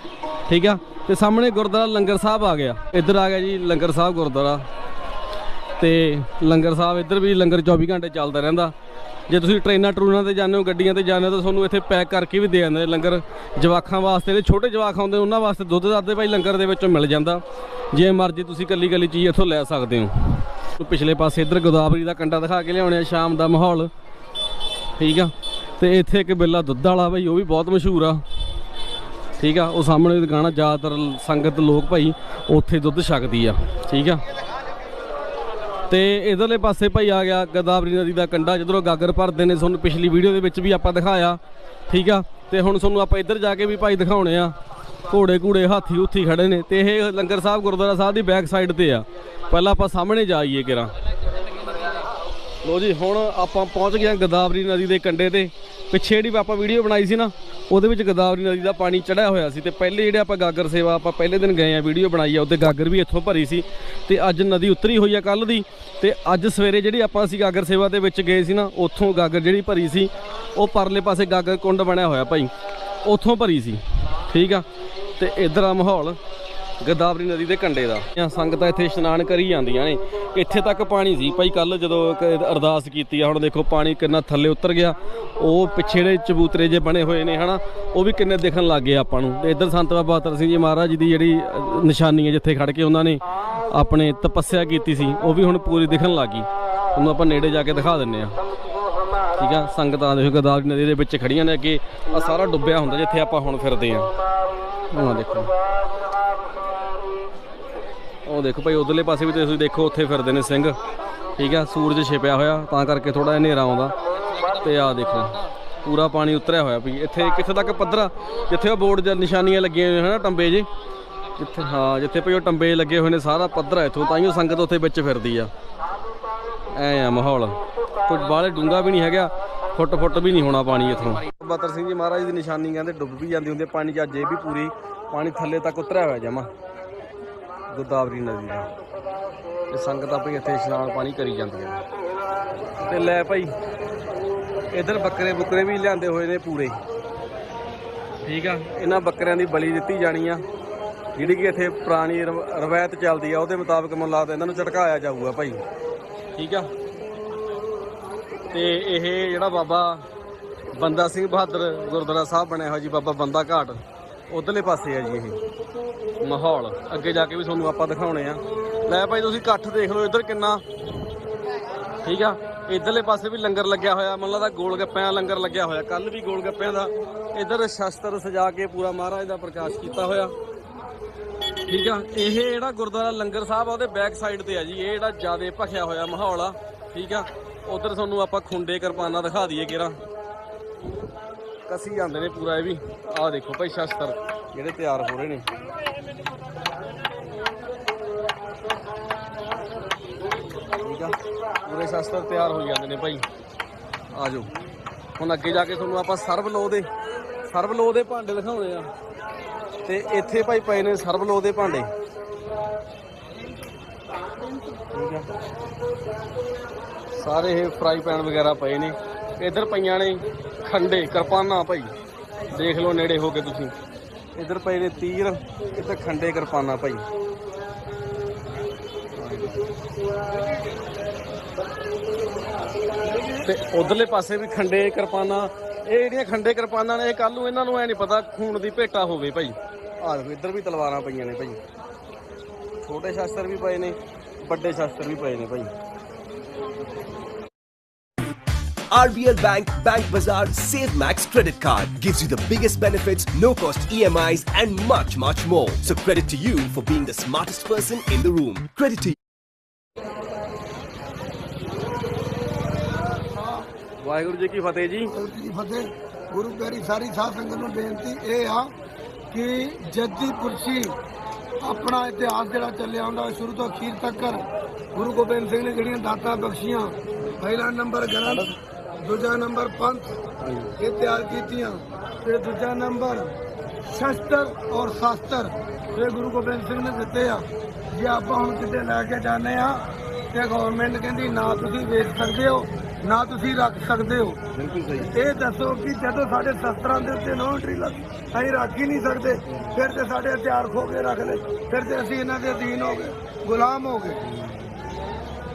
ਠੀਕ ਆ? ਤੇ ਸਾਹਮਣੇ ਗੁਰਦੁਆਰਾ ਲੰਗਰ ਸਾਹਿਬ ਆ ਗਿਆ। ਇੱਧਰ ਆ ਗਿਆ ਜੀ ਲੰਗਰ ਸਾਹਿਬ ਗੁਰਦੁਆਰਾ। ਤੇ ਲੰਗਰ ਸਾਹਿਬ ਇੱਧਰ ਵੀ ਲੰਗਰ 24 ਘੰਟੇ ਚੱਲਦਾ ਰਹਿੰਦਾ। ਜੇ ਤੁਸੀਂ ਟ੍ਰੇਨਾਂ ਟਰੂਨਾਂ ਤੇ ਜਾਂਦੇ ਹੋ, ਗੱਡੀਆਂ ਤੇ ਜਾਂਦੇ ਹੋ, ਤਾਂ ਤੁਹਾਨੂੰ ਇੱਥੇ ਪੈਕ ਕਰਕੇ ਵੀ ਦੇ ਜਾਂਦੇ ਲੰਗਰ। ਜਵਾਖਾਂ ਵਾਸਤੇ ਤੇ ਛੋਟੇ ਜਵਾਕ ਆਉਂਦੇ ਉਹਨਾਂ ਵਾਸਤੇ ਦੁੱਧ ਦੱਧ ਦੇ ਭਾਈ ਲੰਗਰ ਦੇ ਵਿੱਚੋਂ ਮਿਲ ਜਾਂਦਾ। ਜੇ ਮਰਜ਼ੀ ਤੁਸੀਂ ਕੱਲੀ ਕੱਲੀ ਚੀਜ਼ ਇੱਥੋਂ ਲੈ ਸਕਦੇ ਹੋ। ਪਿਛਲੇ ਪਾਸੇ ਇੱਧਰ ਗੋਦਾਵਰੀ ਦਾ ਕੰਡਾ ਦਿਖਾ ਕੇ ਲਿਆਉਣੇ ਆ, ਸ਼ਾਮ ਦਾ ਮਾਹੌਲ। ਠੀਕ ਆ? ਤੇ ਇੱਥੇ ਇੱਕ ਬਿੱਲਾ ਦੁੱਧ ਵਾਲਾ ਭਾਈ ਉਹ ਵੀ ਬਹੁਤ ਮਸ਼ਹੂਰ ਆ। ਠੀਕ ਆ? ਉਹ ਸਾਹਮਣੇ ਦੁਕਾਨ ਆ, ਜ਼ਿਆਦਾਤਰ ਸੰਗਤ ਲੋਕ ਭਾਈ ਉੱਥੇ ਦੁੱਧ ਛਕਦੀ ਆ। ਠੀਕ ਆ? ਤੇ ਇਧਰਲੇ ਪਾਸੇ ਭਾਈ ਆ ਗਿਆ ਗੋਦਾਵਰੀ ਨਦੀ ਦਾ ਕੰਡਾ ਜਿੱਧਰੋਂ ਗਾਗਰ ਭਰਦੇ ਨੇ, ਤੁਹਾਨੂੰ ਪਿਛਲੀ ਵੀਡੀਓ ਦੇ ਵਿੱਚ ਵੀ ਆਪਾਂ ਦਿਖਾਇਆ। ਠੀਕ ਆ? ਤੇ ਹੁਣ ਤੁਹਾਨੂੰ ਆਪਾਂ ਇੱਧਰ ਜਾ ਕੇ ਵੀ ਭਾਈ ਦਿਖਾਉਣੇ ਆ। ਘੋੜੇ ਘੂੜੇ, ਹਾਥੀ ਉੱਥੀ ਖੜੇ ਨੇ। ਤੇ ਇਹ ਲੰਗਰ ਸਾਹਿਬ ਗੁਰਦੁਆਰਾ ਸਾਹਿਬ ਦੀ ਬੈਕ ਸਾਈਡ ਤੇ ਆ। ਪਹਿਲਾਂ ਆਪਾਂ ਸਾਹਮਣੇ ਜਾਈਏ ਕਿਰਾਂ। ਲੋ ਜੀ, ਹੁਣ ਆਪਾਂ ਪਹੁੰਚ ਗਏ ਹਾਂ ਗੋਦਾਵਰੀ ਨਦੀ ਦੇ ਕੰਢੇ ਤੇ। ਪਿੱਛੇ ਜਿਹੜੀ ਆਪਾਂ ਵੀਡੀਓ ਬਣਾਈ ਸੀ ਨਾ, ਉਹਦੇ ਵਿੱਚ ਗੋਦਾਵਰੀ ਨਦੀ ਦਾ ਪਾਣੀ ਚੜਿਆ ਹੋਇਆ ਸੀ ਤੇ ਪਹਿਲੇ ਜਿਹੜੇ ਆਪਾਂ ਗਾਗਰ ਸੇਵਾ, ਆਪਾਂ ਪਹਿਲੇ ਦਿਨ ਗਏ ਆ ਵੀਡੀਓ ਬਣਾਈ ਆ, ਉਹਦੇ ਗਾਗਰ ਵੀ ਇੱਥੋਂ ਭਰੀ ਸੀ। ਤੇ ਅੱਜ ਨਦੀ ਉਤਰੀ ਹੋਈ ਆ ਕੱਲ ਦੀ, ਤੇ ਅੱਜ ਸਵੇਰੇ ਜਿਹੜੀ ਆਪਾਂ ਅਸੀਂ ਗਾਗਰ ਸੇਵਾ ਦੇ ਵਿੱਚ ਗਏ ਸੀ ਨਾ, ਉੱਥੋਂ ਗਾਗਰ ਜਿਹੜੀ ਭਰੀ ਸੀ, ਉਹ ਪਰਲੇ ਪਾਸੇ ਗਾਗਰ ਕੁੰਡ ਬਣਿਆ ਹੋਇਆ ਭਾਈ, ਉੱਥੋਂ ਭਰੀ ਸੀ। ਠੀਕ ਆ? ਤੇ ਇਧਰ ਆ ਮਾਹੌਲ। ਗੋਦਾਵਰੀ ਨਦੀ ਦੇ ਕੰਢੇ ਦਾ। ਸੰਗਤਾਂ ਇੱਥੇ ਇਸ਼ਨਾਨ ਕਰੀ ਜਾਂਦੀਆਂ ਨੇ। ਇੱਥੇ ਤੱਕ ਪਾਣੀ ਸੀ। ਭਾਈ ਕੱਲ ਜਦੋਂ ਇੱਕ ਅਰਦਾਸ ਕੀਤੀ ਆ, ਹੁਣ ਦੇਖੋ ਪਾਣੀ ਕਿੰਨਾ ਥੱਲੇ ਉਤਰ ਗਿਆ। ਉਹ ਪਿੱਛੇ ਦੇ ਚਬੂਤਰੇ ਜੇ ਬਣੇ ਹੋਏ ਨੇ, ਹਨਾ? ਉਹ ਵੀ ਕਿੰਨੇ ਦਿਖਣ ਲੱਗ ਗਏ ਆਪਾਂ ਨੂੰ। ਤੇ ਇੱਧਰ ਸੰਤ ਬਾਬਾ ਬਹਾਦਰ ਸਿੰਘ ਜੀ ਮਹਾਰਾਜ ਜੀ ਦੀ ਜਿਹੜੀ ਨਿਸ਼ਾਨੀ ਹੈ ਜਿੱਥੇ ਖੜ ਕੇ ਉਹਨਾਂ ਨੇ ਆਪਣੇ ਤਪੱਸਿਆ ਕੀਤੀ ਸੀ, ਉਹ ਵੀ ਹੁਣ ਪੂਰੀ ਦਿਖਣ ਲੱਗ ਗਈ। ਉਹਨੂੰ ਆਪਾਂ ਨੇੜੇ ਜਾ ਕੇ ਦਿਖਾ ਦਿੰਨੇ ਆ। ਠੀਕ ਆ? ਸੰਗਤਾਂ ਦੇਖੋ, ਗੋਦਾਵਰੀ ਨਦੀ ਦੇ ਵਿੱਚ ਖੜੀਆਂ ਨੇ ਅੱਗੇ। ਆ ਸਾਰਾ ਡੁੱਬਿਆ ਹੁੰਦਾ ਜਿੱਥੇ ਆਪਾਂ ਹੁਣ ਫਿਰਦੇ ਆ। ਹੁਣ ਦੇਖੋ। ਉਹ ਦੇਖੋ ਭਾਈ, ਉਧਰਲੇ ਪਾਸੇ ਵੀ ਤੁਸੀਂ ਦੇਖੋ, ਉੱਥੇ ਫਿਰਦੇ ਨੇ ਸਿੰਘ। ਠੀਕ ਆ, ਸੂਰਜ ਛਿਪਿਆ ਹੋਇਆ, ਤਾਂ ਕਰਕੇ ਥੋੜਾ ਜਿਹਾ ਹਨੇਰਾ ਆਉਂਦਾ। ਤੇ ਆਹ ਦੇਖੋ, ਪੂਰਾ ਪਾਣੀ ਉਤਰਿਆ ਹੋਇਆ ਵੀ ਇੱਥੇ ਕਿੱਥੇ ਤੱਕ ਪੱਧਰਾ? ਜਿੱਥੇ ਉਹ ਬੋਰਡ ਜਾਂ ਨਿਸ਼ਾਨੀਆਂ ਲੱਗੀਆਂ ਹੋਈਆਂ ਹਨਾ, ਟੰਬੇ ਜੇ ਜਿੱਥੇ, ਹਾਂ, ਜਿੱਥੇ ਭਈ ਉਹ ਟੰਬੇ ਲੱਗੇ ਹੋਏ ਨੇ, ਸਾਰਾ ਪੱਧਰ ਹੈ ਇੱਥੋਂ ਤਾਈਓ ਸੰਗਤ ਉੱਥੇ ਵਿੱਚ ਫਿਰਦੀ ਆ। ਐ ਆ ਮਾਹੌਲ। ਕੋਈ ਬਾਹਲੇ ਡੂੰਗਾ ਵੀ ਨਹੀਂ ਹੈਗਾ ਫੁੱਟ ਫੁੱਟ ਵੀ ਨਹੀਂ ਹੋਣਾ ਪਾਣੀ ਇੱਥੋਂ। ਬਤਰ ਸਿੰਘ ਜੀ ਮਹਾਰਾਜ ਦੀ ਨਿਸ਼ਾਨੀ ਕਹਿੰਦੇ ਡੁੱਬ ਵੀ ਜਾਂਦੀ ਹੁੰਦੀ ਪਾਣੀ ਚ ਅਜੇ ਵੀ ਪੂਰੀ, ਪਾਣੀ ਥੱਲੇ ਤੱਕ ਉਤਰਿਆ ਹੋਇਆ ਜਮਾ। ਗੋਦਾਵਰੀ ਨਦੀ ਦਾ ਤੇ ਸੰਗਤ ਆਪੇ ਇੱਥੇ ਇਸ਼ਨਾਨ ਪਾਣੀ ਕਰੀ ਜਾਂਦੀਆਂ ਨੇ ਤੇ ਲੈ ਭਾਈ, ਇਧਰ ਬੱਕਰੇ ਬੁੱਕਰੇ ਵੀ ਲਿਆਂਦੇ ਹੋਏ ਨੇ ਪੂਰੇ। ਠੀਕ ਆ, ਇਹਨਾਂ ਬੱਕਰਿਆਂ ਦੀ ਬਲੀ ਦਿੱਤੀ ਜਾਣੀ ਆ। ਜਿਹੜੀ ਕਿ ਇੱਥੇ ਪੁਰਾਣੀ ਰਵ- ਰਵਾਇਤ ਚੱਲਦੀ ਆ, ਉਹਦੇ ਮੁਤਾਬਕ ਮੈਨੂੰ ਲੱਗਦਾ ਇਹਨਾਂ ਨੂੰ ਝਟਕਾਇਆ ਜਾਊਗਾ ਭਾਈ। ਠੀਕ ਆ। ਤੇ ਇਹ ਜਿਹੜਾ ਬਾਬਾ ਬੰਦਾ ਸਿੰਘ ਬਹਾਦਰ ਗੁਰਦੁਆਰਾ ਸਾਹਿਬ ਬਣਿਆ ਹੋਇਆ ਜੀ, ਬਾਬਾ ਬੰਦਾ ਘਾਟ। ਉਧਰਲੇ ਪਾਸੇ ਆ ਜੀ ਇਹ। ਮਾਹੌਲ। ਅੱਗੇ ਜਾ ਕੇ ਵੀ ਤੁਹਾਨੂੰ ਆਪਾਂ ਦਿਖਾਉਣੇ ਆ। ਲੈ ਭਾਈ ਤੁਸੀਂ ਇਕੱਠ ਦੇਖ ਲਓ ਇੱਧਰ ਕਿੰਨਾ। ਠੀਕ ਆ? ਇਧਰਲੇ ਪਾਸੇ ਵੀ ਲੰਗਰ ਲੱਗਿਆ ਹੋਇਆ। ਮੈਨੂੰ ਲੱਗਦਾ ਗੋਲ ਗੱਪਿਆਂ ਦਾ ਲੰਗਰ ਲੱਗਿਆ ਹੋਇਆ। ਕੱਲ ਵੀ ਗੋਲ ਗੱਪਿਆਂ ਦਾ। ਇਧਰ ਸ਼ਸਤਰ ਸਜਾ ਕੇ ਪੂਰਾ ਮਹਾਰਾਜ ਦਾ ਪ੍ਰਕਾਸ਼ ਕੀਤਾ ਹੋਇਆ। ਠੀਕ ਆ? ਇਹ ਜਿਹੜਾ ਗੁਰਦੁਆਰਾ ਲੰਗਰ ਸਾਹਿਬ ਆ, ਉਹਦੇ ਬੈਕ ਸਾਈਡ ਤੇ ਆ ਜੀ। ਇਹ ਜਿਹੜਾ ਜਿਆਦੇ ਭਖਿਆ ਹੋਇਆ ਮਾਹੌਲ ਆ। ਠੀਕ ਆ? ਉਧਰ ਤੁਹਾਨੂੰ ਆਪਾਂ ਖੁੰਡੇ ਕਿਰਪਾਨਾ ਦਿਖਾ ਦਈਏ ਕਿਰਾ ਕਸੀ ਜਾਂਦੇ ਨੇ ਪੂਰਾ ਇਹ ਵੀ। ਆਹ ਦੇਖੋ ਭਾਈ ਸ਼ਸਤਰ, ਜਿਹੜੇ ਤਿਆਰ ਹੋ ਰਹੇ ਨੇ। ਠੀਕ ਆ, ਪੂਰੇ ਸ਼ਸਤਰ ਤਿਆਰ ਹੋ ਜਾਂਦੇ ਨੇ ਭਾਈ। ਆ ਜਾਓ। ਹੁਣ ਅੱਗੇ ਜਾ ਕੇ ਤੁਹਾਨੂੰ ਆਪਾਂ ਸਰਬ ਲੋ ਦੇ ਸਰਬ ਲੋ ਦੇ ਭਾਂਡੇ ਦਿਖਾਉਣੇ ਆ। ਤੇ ਇੱਥੇ ਭਾਈ ਪਏ ਨੇ ਸਰਬ ਲੋ ਦੇ ਭਾਂਡੇ। ਠੀਕ ਆ। ਸਾਰੇ ਇਹ ਫਰਾਈ ਪੈਨ ਵਗੈਰਾ ਪਏ ਨੇ। ਇੱਧਰ ਪਈਆਂ ਨੇ ਖੰਡੇ, ਕਿਰਪਾਨਾਂ ਭਾਈ। ਦੇਖ ਲਓ ਨੇੜੇ ਹੋ ਕੇ ਤੁਸੀਂ। ਇੱਧਰ ਪਏ ਨੇ ਤੀਰ ਇੱਧਰ ਖੰਡੇ, ਕਿਰਪਾਨਾਂ ਭਾਈ। ਤੇ ਉਧਰਲੇ ਪਾਸੇ ਵੀ ਖੰਡੇ, ਕਿਰਪਾਨਾਂ। ਇਹ ਜਿਹੜੀਆਂ ਖੰਡੇ, ਕਿਰਪਾਨਾਂ ਨੇ, ਇਹ ਕੱਲ ਨੂੰ ਇਹਨਾਂ ਨੂੰ ਐ ਨਹੀਂ ਪਤਾ, ਖੂਨ ਦੀ ਭੇਟਾ ਹੋਵੇ ਭਾਈ। ਆਹ ਦੇਖੋ, ਇੱਧਰ ਵੀ ਤਲਵਾਰਾਂ ਪਈਆਂ ਨੇ ਭਾਈ। ਛੋਟੇ ਸ਼ਾਸਤਰ ਵੀ ਪਏ ਨੇ, ਵੱਡੇ ਸ਼ਾਸਤਰ ਵੀ ਪਏ ਨੇ ਭਾਈ। RBL Bank Bank Bazaar Save Max credit card gives you the biggest benefits, no cost EMIs, and much, much more. So, credit to you for being the smartest person in the room. Credit to Waheguru ji ਕੀ ਫਤਿਹ ਜੀ ਜੀ ਫਤਿਹ ਗੁਰੂ ਪਿਆਰੀ ਸਾਰੀ ਸਾਧ ਸੰਗਤ ਨੂੰ ਬੇਨਤੀ ਇਹ ਆ ਕਿ ਜੱਦੀ ਪੁਰਸ਼ੀ ਆਪਣਾ ਇਤਿਹਾਸ ਜਿਹੜਾ ਚੱਲਿਆ ਹੁੰਦਾ ਸ਼ੁਰੂ ਤੋਂ ਅਖੀਰ ਤੱਕ ਗੁਰੂ ਗੋਬਿੰਦ ਸਿੰਘ ਨੇ ਜਿਹੜੀਆਂ ਦਾਤਾਂ ਬਖਸ਼ੀਆਂ ਪਹਿਲਾ ਨੰਬਰ ਗ੍ਰੰਥ ਦੂਜਾ ਨੰਬਰ ਪੰਥ ਇਹ ਤਿਆਰ ਕੀਤੀਆਂ। ਤੇ ਦੂਜਾ ਨੰਬਰ ਸ਼ਸਤਰ ਔਰ ਸ਼ਾਸਤਰ। ਇਹ ਗੁਰੂ ਗੋਬਿੰਦ ਸਿੰਘ ਨੇ ਦਿੱਤੇ ਆ। ਜੇ ਆਪਾਂ ਹੁਣ ਕਿਤੇ ਲੈ ਕੇ ਜਾਂਦੇ ਆ ਤੇ ਗਵਰਨਮੈਂਟ ਕਹਿੰਦੀ ਨਾ ਤੁਸੀਂ ਵੇਚ ਸਕਦੇ ਹੋ ਨਾ ਤੁਸੀਂ ਰੱਖ ਸਕਦੇ ਹੋ। ਬਿਲਕੁਲ ਸਹੀ। ਇਹ ਦੱਸੋ ਕਿ ਜਦੋਂ ਸਾਡੇ ਸ਼ਸਤਰਾਂ ਦੇ ਉੱਤੇ ਨੋ ਐਂਟਰੀ ਲੱਗ ਅਸੀਂ ਰੱਖ ਹੀ ਨਹੀਂ ਸਕਦੇ। ਫਿਰ ਤੇ ਸਾਡੇ ਹਥਿਆਰ ਖੋ ਕੇ ਰੱਖ ਲਏ। ਫਿਰ ਤੇ ਅਸੀਂ ਇਹਨਾਂ ਦੇ ਅਧੀਨ ਹੋ ਗਏ ਗੁਲਾਮ ਹੋ ਗਏ।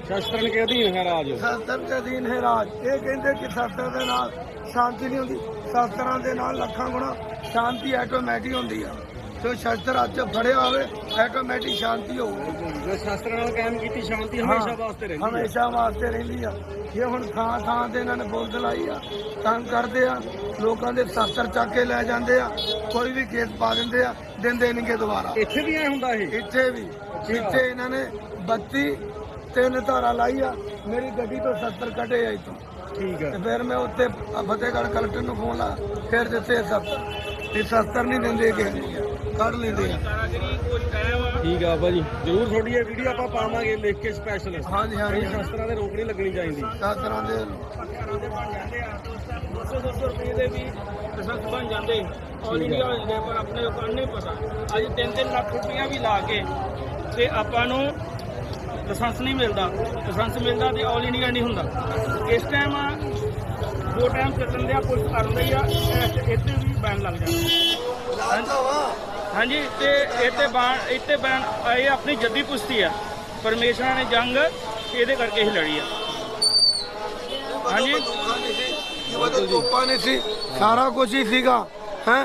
ਸ਼ਸਤਰਨ ਕੇ ਅਧੀਨ ਹੈ ਰਾਜ। ਸ਼ਸਤਰ ਦੇ ਅਧੀਨ ਹੈ ਰਾਜ। ਇਹ ਕਹਿੰਦੇ ਕਿ ਸ਼ਸਤਰ ਦੇ ਨਾਲ ਸ਼ਾਂਤੀ ਨਹੀਂ ਹੁੰਦੀ। ਸ਼ਸਤਰਾਂ ਦੇ ਨਾਲ ਲੱਖਾਂ ਗੁਣਾ ਸ਼ਾਂਤੀ ਆਟੋਮੈਟਿਕ ਹੁੰਦੀ ਆ। ਜੋ ਸ਼ਸਤਰ 'ਚ ਫੜਿਆ ਹੋਵੇ ਆਟੋਮੈਟਿਕ ਸ਼ਾਂਤੀ ਹੋਊਗੀ ਜੋ ਸ਼ਸਤਰ ਨਾਲ ਕਾਇਮ ਕੀਤੀ ਸ਼ਾਂਤੀ ਹਮੇਸ਼ਾ ਵਾਸਤੇ ਰਹਿੰਦੀ ਹੈ ਹਮੇਸ਼ਾ ਵਾਸਤੇ ਰਹਿੰਦੀ ਆ। ਇਹ ਹੁਣ ਥਾਂ ਥਾਂ ਤੇ ਇਹਨਾਂ ਨੇ ਬੋਲ ਲਾਈ ਆ। ਤੰਗ ਕਰਦੇ ਆ। ਲੋਕਾਂ ਦੇ ਸ਼ਸਤਰ ਚੱਕ ਕੇ ਲੈ ਜਾਂਦੇ ਆ। ਕੋਈ ਵੀ ਕੇਸ ਪਾ ਦਿੰਦੇ ਆ ਦਿੰਦੇ ਨਹੀਂਗੇ ਦੁਬਾਰਾ। ਇੱਥੇ ਵੀ ਐ ਹੁੰਦਾ ਇਹ? ਇੱਥੇ ਵੀ। ਇੱਥੇ ਇਹਨਾਂ ਨੇ 32 ਤਿੰਨ ਧਾਰਾ ਲਾਈ ਆ ਮੇਰੀ ਗੱਡੀ ਤੋਂ ਸ਼ਸਤਰ ਕੱਢੇ ਆ ਇੱਥੋਂ। ਠੀਕ ਹੈ ਤੇ ਫਿਰ ਮੈਂ ਉੱਤੇ ਫਤਿਹਗੜ੍ਹ ਕਲੈਕਟਰ ਨੂੰ ਫੋਨ ਲਾ ਫਿਰ ਦਿੱਤੇ ਆ ਸ਼ਸਤਰ ਇਹ ਸ਼ਸਤਰ ਨਹੀਂ ਦਿੰਦੇ ਨੂੰ। ਕੱਢ ਲੈਂਦੇ ਆ। ਠੀਕ ਆ ਭਾਜੀ ਜਰੂਰ ਤੁਹਾਡੀ ਇਹ ਵੀਡੀਓ ਆਪਾਂ ਪਾਵਾਂਗੇ ਲਿਖ ਕੇ ਸਪੈਸ਼ਲ ਹਾਂਜੀ ਹਾਂਜੀ। ਸ਼ਸਤਰਾਂ ਦੇ ਰੋਕ ਨਹੀਂ ਲੱਗਣੀ ਚਾਹੀਦੀ। ਸ਼ਸਤਰਾਂ ਦੇ 200 ਰੁਪਏ ਦੇ ਵੀ ਲਾਇਸੈਂਸ ਬਣ ਜਾਂਦੇ ਆਲ ਇੰਡੀਆ ਹੋ ਜਾਂਦੇ ਪਰ ਆਪਣੇ ਲੋਕਾਂ ਨੂੰ ਨਹੀਂ ਪਤਾ। ਅੱਜ 3-3 ਲੱਖ ਰੁਪਇਆ ਵੀ ਲਾ ਕੇ ਤੇ ਆਪਾਂ ਨੂੰ ਲਾਇਸੈਂਸ ਨਹੀਂ ਮਿਲਦਾ ਲਾਇਸੈਂਸ ਮਿਲਦਾ ਤੇ ਆਲ ਇੰਡੀਆ ਨਹੀਂ ਹੁੰਦਾ। ਇਸ ਟਾਈਮ ਦੋ ਟਾਈਮ ਚੱਲਣ ਦੇ ਆ ਪੁਲਿਸ ਕਰਨ ਰਹੀ ਆ ਇੱਥੇ ਵੀ ਬੈਨ ਲੱਗ ਜਾਂਦਾ ਹਾਂਜੀ ਤੇ ਬਾਣ ਇਹ ਤੇ ਬੈਨ ਇਹ ਆਪਣੀ ਜੱਦੀ ਪੁਸ਼ਤੀ ਆ। ਪਰਮੇਸ਼ਵਰਾਂ ਨੇ ਜੰਗ ਇਹਦੇ ਕਰਕੇ ਹੀ ਲੜੀ ਆ। ਹਾਂਜੀ। ਤੋਪਾਂ ਨਹੀਂ ਸੀ ਸਾਰਾ ਕੁਝ ਹੀ ਸੀਗਾ ਹੈ?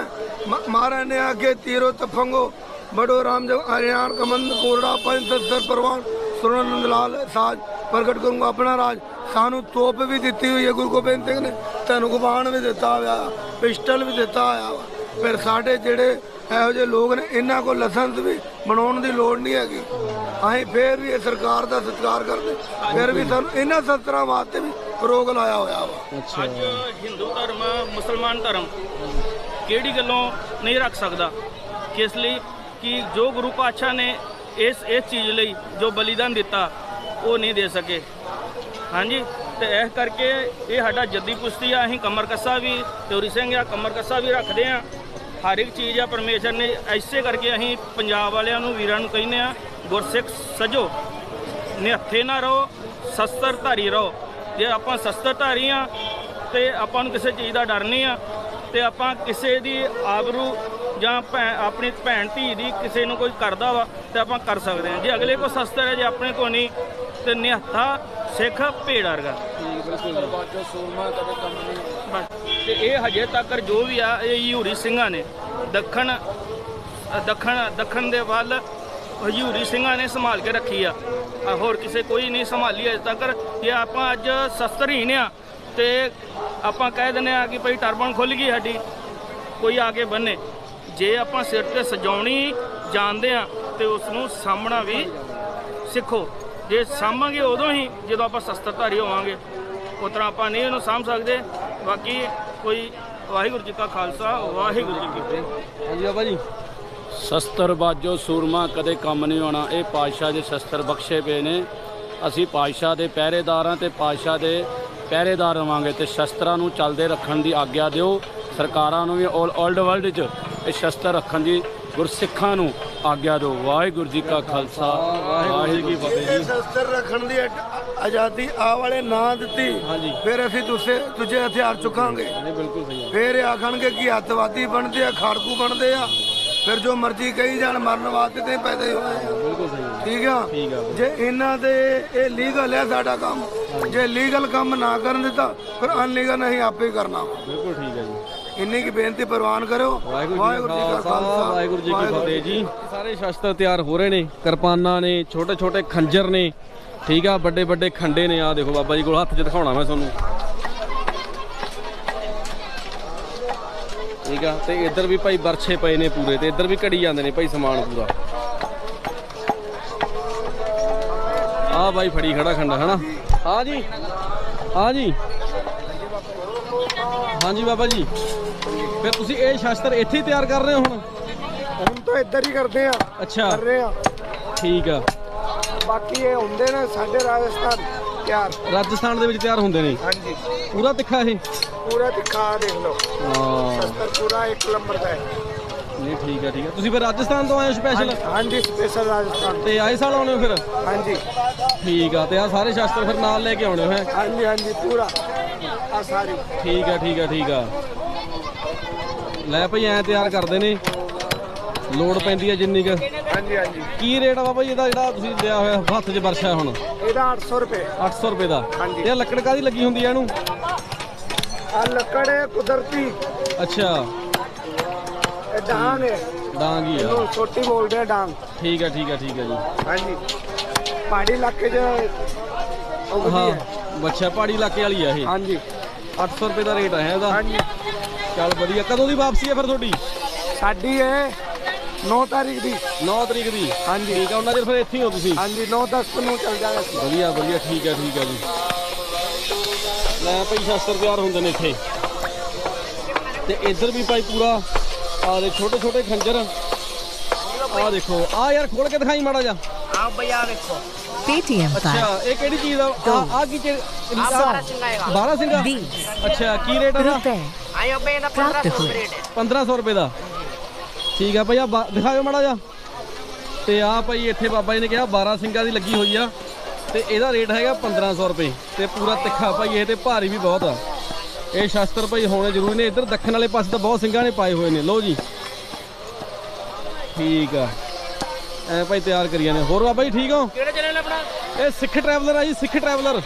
ਮਹਾਰਾਜ ਨੇ ਆਕੇ ਤੀਰੋ ਤਫੰਗੋ ਬੜੋ ਰਾਮ ਜਗ ਹਰਿਆਣ ਕਮੰਦ ਕੋਰੜਾ ਪੰਜ ਸਰ ਪ੍ਰਵਾਨ ਸੁਰਨੰਦ ਲਾਲ ਸਾਜ ਪ੍ਰਗਟ ਕਰੂੰਗਾ ਆਪਣਾ ਰਾਜ। ਸਾਨੂੰ ਤੋਪ ਵੀ ਦਿੱਤੀ ਹੋਈ ਹੈ ਗੁਰੂ ਗੋਬਿੰਦ ਸਿੰਘ ਨੇ। ਤੁਹਾਨੂੰ ਗੁਬਾਨ ਵੀ ਦਿੱਤਾ ਹੋਇਆ ਪਿਸਟਲ ਵੀ ਦਿੱਤਾ ਹੋਇਆ ਵਾ। ਫਿਰ ਸਾਡੇ ਜਿਹੜੇ ਇਹੋ ਜਿਹੇ ਲੋਕ ਨੇ ਇਹਨਾਂ ਕੋਲ ਲਾਇਸੈਂਸ ਵੀ ਬਣਾਉਣ ਦੀ ਲੋੜ ਨਹੀਂ ਹੈਗੀ। ਅਸੀਂ ਫੇਰ ਵੀ ਇਹ ਸਰਕਾਰ ਦਾ ਸਤਿਕਾਰ ਕਰਦੇ। ਫਿਰ ਵੀ ਸਾਨੂੰ ਇਹਨਾਂ ਸਤਰਾਂ ਵਾਸਤੇ ਵੀ ਰੋਕ ਲਾਇਆ ਹੋਇਆ ਵਾ। ਅੱਜ ਹਿੰਦੂ ਧਰਮ ਮੁਸਲਮਾਨ ਧਰਮ ਕਿਹੜੀ ਗੱਲੋਂ ਨਹੀਂ ਰੱਖ ਸਕਦਾ? ਕਿਸ ਲਈ? ਕਿ ਜੋ ਗੁਰੂ ਪਾਤਸ਼ਾਹ ਨੇ ਇਸ ਇਸ ਚੀਜ਼ ਲਈ ਜੋ ਬਲੀਦਾਨ ਦਿੱਤਾ, ਉਹ ਨਹੀਂ ਦੇ ਸਕੇ। ਹਾਂਜੀ, ਤੇ ਇਸ ਕਰਕੇ ਇਹ ਸਾਡਾ ਜੱਦੀ ਪੁਸ਼ਤੀ ਆ, ਅਸੀਂ ਕਮਰ ਕੱਸਾ ਵੀ, ਚੋਰੀ ਸਿੰਘ ਆ, ਕਮਰ ਕੱਸਾ ਵੀ ਰੱਖਦੇ ਆ। ਹਰ ਇੱਕ ਚੀਜ਼ ਆ, ਪਰਮੇਸ਼ਰ ਨੇ ਐਸੇ ਕਰਕੇ ਅਸੀਂ ਪੰਜਾਬ ਵਾਲਿਆਂ ਨੂੰ, ਵੀਰਾਂ ਨੂੰ ਕਹਿੰਦੇ ਆ, ਗੁਰਸਿੱਖ ਸਜੋ, ਨਿਹੱਥੇ ਨਾ ਰਹੋ ਸ਼ਸਤਰ ਧਾਰੀ ਰਹੋ। ਜੇ ਆਪਾਂ ਸ਼ਸਤਰ ਧਾਰੀ ਆ, ਤੇ ਆਪਾਂ ਨੂੰ ਕਿਸੇ ਚੀਜ਼ ਦਾ ਡਰ ਨਹੀਂ ਆ, ਤੇ ਆਪਾਂ ਕਿਸੇ ਦੀ ਆਬਰੂ ਜਾਂ ਭੈਣ ਆਪਣੀ ਭੈਣ ਧੀ ਦੀ ਕਿਸੇ ਨੂੰ ਕੋਈ ਕਰਦਾ ਵਾ ਤੇ ਆਪਾਂ ਕਰ ਸਕਦੇ ਹਾਂ। ਜੇ ਅਗਲੇ ਕੋ ਸ਼ਸਤਰ ਹੈ ਜੇ ਆਪਣੇ ਕੋ ਨਹੀਂ ਤੇ ਨਿਹੱਥਾ ਸਿੱਖ ਭੇੜ ਵਰਗਾ। ਤੇ ਇਹ ਹਜੇ ਤੱਕ ਜੋ ਵੀ ਆ ਇਹ ਯੂਰੀ ਸਿੰਘਾਂ ਨੇ। ਦੱਖਣ ਦੱਖਣ ਦੱਖਣ ਦੇ ਵੱਲ ਹਜੂਰੀ ਸਿੰਘਾਂ ਨੇ ਸੰਭਾਲ ਕੇ ਰੱਖੀ ਆ। ਆ ਹੋਰ ਕਿਸੇ ਕੋਈ ਨਹੀਂ ਸੰਭਾਲੀ ਅਜੇ ਤੱਕ। ਜੇ ਆਪਾਂ ਅੱਜ ਸ਼ਸਤਰਹੀਣ ਆ ਤੇ ਆਪਾਂ ਕਹਿ ਦਿੰਦੇ ਆ ਕਿ ਭਈ ਟਰਬਨ ਖੁੱਲ ਗਈ ਸਾਡੀ ਕੋਈ ਆ ਕੇ ਬੰਨੇ। ਜੇ ਆਪਾਂ ਸਿਰ ਤੇ ਸਜਾਉਣੀ ਜਾਣਦੇ ਆ ਤੇ ਉਸ ਨੂੰ ਸਾਹਮਣਾ ਵੀ ਸਿੱਖੋ। ਜੇ ਸਾਂਭਾਂਗੇ ਉਦੋਂ ਹੀ ਜਦੋਂ ਆਪਾਂ ਸ਼ਸਤਰਧਾਰੀ ਹੋਵਾਂਗੇ। ਉਸ ਤਰ੍ਹਾਂ ਆਪਾਂ ਨਹੀਂ ਇਹਨੂੰ ਸਾਂਭ ਸਕਦੇ। ਬਾਕੀ ਕੋਈ ਵਾਹਿਗੁਰੂ ਜੀ ਕਾ ਖਾਲਸਾ ਵਾਹਿਗੁਰੂ ਜੀ ਕੀ ਫਤਿਹ। ਹਾਂਜੀ ਬਾਬਾ ਜੀ। ਸ਼ਸਤਰ ਬਾਜੋ ਸੂਰਮਾ ਕਦੇ ਕੰਮ ਨਹੀਂ ਆਉਣਾ। ਇਹ ਪਾਤਸ਼ਾਹ ਦੇ ਸ਼ਸਤਰ ਬਖਸ਼ੇ ਪਏ ਨੇ। ਅਸੀਂ ਪਾਤਸ਼ਾਹ ਦੇ ਪਹਿਰੇਦਾਰਾਂ ਤੇ ਪਾਤਸ਼ਾਹ ਦੇ ਪਹਿਰੇਦਾਰ ਰਵਾਂਗੇ ਤੇ ਸ਼ਸਤਰਾਂ ਨੂੰ ਚੱਲਦੇ ਰੱਖਣ ਦੀ ਆਗਿਆ ਦਿਓ। ਸਰਕਾਰਾਂ ਨੂੰ ਵੀ 올 올ਡ ਵਰਲਡ 'ਚ। ਇਹ ਸ਼ਸਤਰ ਰੱਖਣ ਦੀ ਗੁਰਸਿੱਖਾਂ ਨੂੰ ਆਗਿਆ ਦਿਓ। ਵਾਹਿਗੁਰੂ ਜੀ ਕਾ ਖਾਲਸਾ। ਵਾਹਿਗੁਰੂ ਜੀ ਕੀ ਫਤਿਹ। ਇਹ ਸ਼ਸਤਰ ਰੱਖਣ ਦੀ ਅਟ- ਆਜ਼ਾਦੀ ਆ ਵਾਲੇ ਨਾ ਦਿੱਤੀ। ਹਾਂਜੀ। ਫਿਰ ਅਸੀਂ ਦੂਸਰੇ ਦੂਜੇ ਹਥਿਆਰ ਚੁੱਕਾਂਗੇ। ਇਹ ਬਿਲਕੁਲ ਸਹੀ ਹੈ ਫਿਰ ਇਹ ਆਖਣਗੇ ਕਿ ਅੱਤਵਾਦੀ ਬਣਦੇ ਆ ਖਾੜਕੂ ਬਣਦੇ ਆ। ਫਿਰ ਜੋ ਮਰਜ਼ੀ ਕਹੀ ਜਾਣ ਮਰਨ ਵਾਸਤੇ ਤੇ ਪੈਦਾ ਹੀ ਹੋਏ ਆ। ਬਿਲਕੁਲ ਸਹੀ ਹੈ ਠੀਕ ਆ। ਜੇ ਇਹਨਾਂ ਦੇ ਇਹ ਲੀਗਲ ਹੈ ਸਾਡਾ ਕੰਮ। ਜੇ ਲੀਗਲ ਕੰਮ ਨਾ ਕਰਨ ਦਿੱਤਾ ਫਿਰ ਅਨਲੀਗਲ ਅਸੀਂ ਆਪੇ ਕਰਨਾ। ਬਿਲਕੁਲ ਠੀਕ ਇੰਨੀ ਕੀ ਬੇਨਤੀ ਪ੍ਰਵਾਨ ਕਰੋ ਵਾਹਿਗੁਰੂ ਜੀ ਕਾ ਖਾਲਸਾ ਵਾਹਿਗੁਰੂ ਜੀ ਕੀ ਫਤਿਹ ਜੀ ਸਾਰੇ ਸ਼ਸਤਰ ਤਿਆਰ ਹੋ ਰਹੇ ਨੇ ਕਿਰਪਾਨਾਂ ਨੇ ਛੋਟੇ ਛੋਟੇ ਖੰਜਰ ਨੇ। ਠੀਕ ਆ ਵੱਡੇ ਵੱਡੇ ਖੰਡੇ ਨੇ ਆ ਦੇਖੋ ਬਾਬਾ ਜੀ ਕੋਲ ਹੱਥ 'ਚ ਦਿਖਾਉਣਾ ਮੈਂ ਤੁਹਾਨੂੰ। ਠੀਕ ਆ ਤੇ ਇੱਧਰ ਵੀ ਭਾਈ ਬਰਛੇ ਪਏ ਨੇ ਪੂਰੇ ਤੇ ਇੱਧਰ ਵੀ ਘੜੀ ਜਾਂਦੇ ਨੇ ਭਾਈ ਸਮਾਨ ਪੂਰਾ। ਆ ਬਾਈ ਫੜੀ ਖੜਾ ਖੰਡਾ ਹਨਾ? ਹਾਂ ਜੀ ਹਾਂ ਜੀ। ਹਾਂਜੀ ਬਾਬਾ ਜੀ। ਫਿਰ ਤੁਸੀਂ ਇਹ ਸ਼ਸਤਰ ਇੱਥੇ ਹੀ ਤਿਆਰ ਕਰ ਰਹੇ ਹੋ ਹੁਣ? ਹੁਣ ਤਾਂ ਇੱਧਰ ਹੀ ਕਰਦੇ ਆ। ਅੱਛਾ। ਕਰ ਰਹੇ ਆ। ਠੀਕ ਆ। ਬਾਕੀ ਇਹ ਹੁੰਦੇ ਨੇ ਸਾਡੇ ਰਾਜਸਥਾਨ ਤਿਆਰ। ਰਾਜਸਥਾਨ ਦੇ ਵਿੱਚ ਤਿਆਰ ਹੁੰਦੇ ਨੇ? ਹਾਂਜੀ। ਪੂਰਾ ਤਿੱਖਾ ਇਹ? ਪੂਰਾ ਦਿਖਾ ਦੇਖ ਲਓ। ਹਾਂ। ਸ਼ਸਤਰ ਪੂਰਾ 1 ਨੰਬਰ ਦਾ ਹੈ। ਨਹੀਂ ਠੀਕ ਆ ਠੀਕ ਆ। ਤੁਸੀਂ ਫਿਰ ਰਾਜਸਥਾਨ ਤੋਂ ਆਏ ਹੋ ਸਪੈਸ਼ਲ ਹਾਂਜੀ ਸਪੈਸ਼ਲ ਰਾਜਸਥਾਨ। ਤੇ ਆਏ ਸਾਲ ਆਉਣੇ ਹੋ ਫਿਰ? ਹਾਂਜੀ। ਠੀਕ ਆ ਤੇ ਆ ਸਾਰੇ ਸ਼ਸਤਰ ਫਿਰ ਨਾਲ ਲੈ ਕੇ ਆਉਣੇ ਹੋ ਹੈ? ਹਾਂਜੀ ਹਾਂਜੀ ਪੂਰਾ। ਆ ਸਾਰੀ। ਠੀਕ ਆ ਠੀਕ ਆ ਠੀਕ ਆ। ਲੈ ਭਈ ਐ ਤਿਆਰ ਕਰਦੇ ਨੇ। ਲੋਡ ਪੈਂਦੀ ਆ ਜਿੰਨੀ ਕ। ਹਾਂਜੀ ਹਾਂਜੀ। ਕੀ ਰੇਟ ਆ ਬਾਬਾ ਜੀ ਇਹਦਾ ਜਿਹੜਾ ਤੁਸੀਂ ਲਿਆ ਹੋਇਆ ਹੱਥ 'ਚ ਵਰਸ਼ਾ ਹੁਣ? ਇਹਦਾ 800 ਰੁਪਏ। 800 ਰੁਪਏ ਦਾ। ਹਾਂਜੀ। ਇਹ ਲੱਕੜ ਕਾਦੀ ਲੱਗੀ ਹੁੰਦੀ ਆ ਇਹਨੂੰ? ਆ ਲੱਕੜ ਹੈ ਕੁਦਰਤੀ। ਅੱਛਾ। ਇਹ ਡਾਂਗ ਹੈ। ਡਾਂਗ ਹੀ ਆ। ਇਹਨੂੰ ਛੋਟੀ ਬੋਲਦੇ ਆ ਡਾਂਗ। ਠੀਕ ਆ ਠੀਕ ਆ ਠੀਕ ਆ ਜੀ। ਹਾਂਜੀ। ਪਹਾੜੀ ਇਲਾਕੇ 'ਚ ਉਗਦੀ ਹਾਂ। ਹੈ। ਬੱਚਾ ਪਹਾੜੀ ਇਲਾਕੇ ਵਾਲੀ ਆ ਇਹ। ਹਾਂਜੀ। 800 ਰੁਪਏ ਦਾ ਰੇਟ ਹੈ ਇਹਦਾ। ਹਾਂਜੀ। ਚੱਲ ਵਧੀਆ। ਕਦੋਂ ਦੀ ਵਾਪਸੀ ਹੈ ਫਿਰ ਤੁਹਾਡੀ? ਸਾਡੀ ਇਹ 9 ਤਾਰੀਖ ਦੀ। 9 ਤਰੀਕ ਦੀ। ਹਾਂਜੀ। ਠੀਕ ਆ ਉਹਨਾਂ ਦੇ ਫਿਰ ਇੱਥੇ ਹੀ ਹੋ ਤੁਸੀਂ? ਹਾਂਜੀ 9 10 ਨੂੰ ਚੱਲ ਜਾਗਾ ਸੀ ਵਧੀਆ ਵਧੀਆ। ਠੀਕ ਹੈ ਠੀਕ ਹੈ ਜੀ। ਲੈ ਭਾਈ ਸ਼ਸਤਰ ਤਿਆਰ ਹੁੰਦੇ ਨੇ ਇੱਥੇ। ਤੇ ਇੱਧਰ ਵੀ ਭਾਈ ਪੂਰਾ ਆ ਦੇ ਛੋਟੇ ਛੋਟੇ ਖੰਜਰ। ਆ ਦੇਖੋ ਆ ਯਾਰ ਖੋਲ ਕੇ ਦਿਖਾਈ ਮਾੜਾ ਜਾ ਆ ਬਈ ਆ ਵੇਖੋ ਪੇਟੀਐਮ ਅੱਛਾ ਇਹ ਕਿਹੜੀ ਚੀਜ਼ ਆ ਆ ਕੀ ਚੀਜ਼? 12 ਸਿੰਘਾ 12 ਸਿੰਘਾ बीस ਅੱਛਾ ਕੀ ਰੇਟ ਆ ਇਹਦਾ रुपए प्राप्त हुए 1500 ਰੁਪਏ ਦਾ ਠੀਕ ਆ ਭਾਈ ਆ ਬਾ- ਦਿਖਾਇਓ ਮਾੜਾ ਜਾ ਤੇ ਆ ਭਾਈ ਇੱਥੇ ਬਾਬਾ ਜੀ ਨੇ ਕਿਹਾ 12 ਸਿੰਘਾਂ ਦੀ ਲੱਗੀ ਹੋਈ ਆ ਤੇ ਇਹਦਾ ਰੇਟ ਹੈਗਾ 1500 ਰੁਪਏ ਤੇ ਪੂਰਾ ਤਿੱਖਾ ਭਾਈ ਇਹ ਤੇ ਭਾਰੀ ਵੀ ਬਹੁਤ ਆ ਇਹ ਸ਼ਸਤਰ ਭਾਈ ਹੋਣੇ ਜ਼ਰੂਰੀ ਨੇ ਇੱਧਰ ਦੱਖਣ ਵਾਲੇ ਪਾਸੇ ਤਾਂ ਬਹੁਤ ਸਿੰਘਾਂ ਨੇ ਪਾਏ ਹੋਏ ਨੇ ਲਓ ਜੀ ਠੀਕ ਆ ਐ ਭਾਈ ਤਿਆਰ ਕਰੀਆਂ ਨੇ ਹੋਰ ਬਾਬਾ ਜੀ ਠੀਕ ਹੋ ਕਿਹੜੇ ਚੈਨਲ ਆਪਣਾ ਇਹ ਸਿੱਖ ਟਰੈਵਲਰ ਆ ਜੀ ਸਿੱਖ ਟਰੈਵਲਰ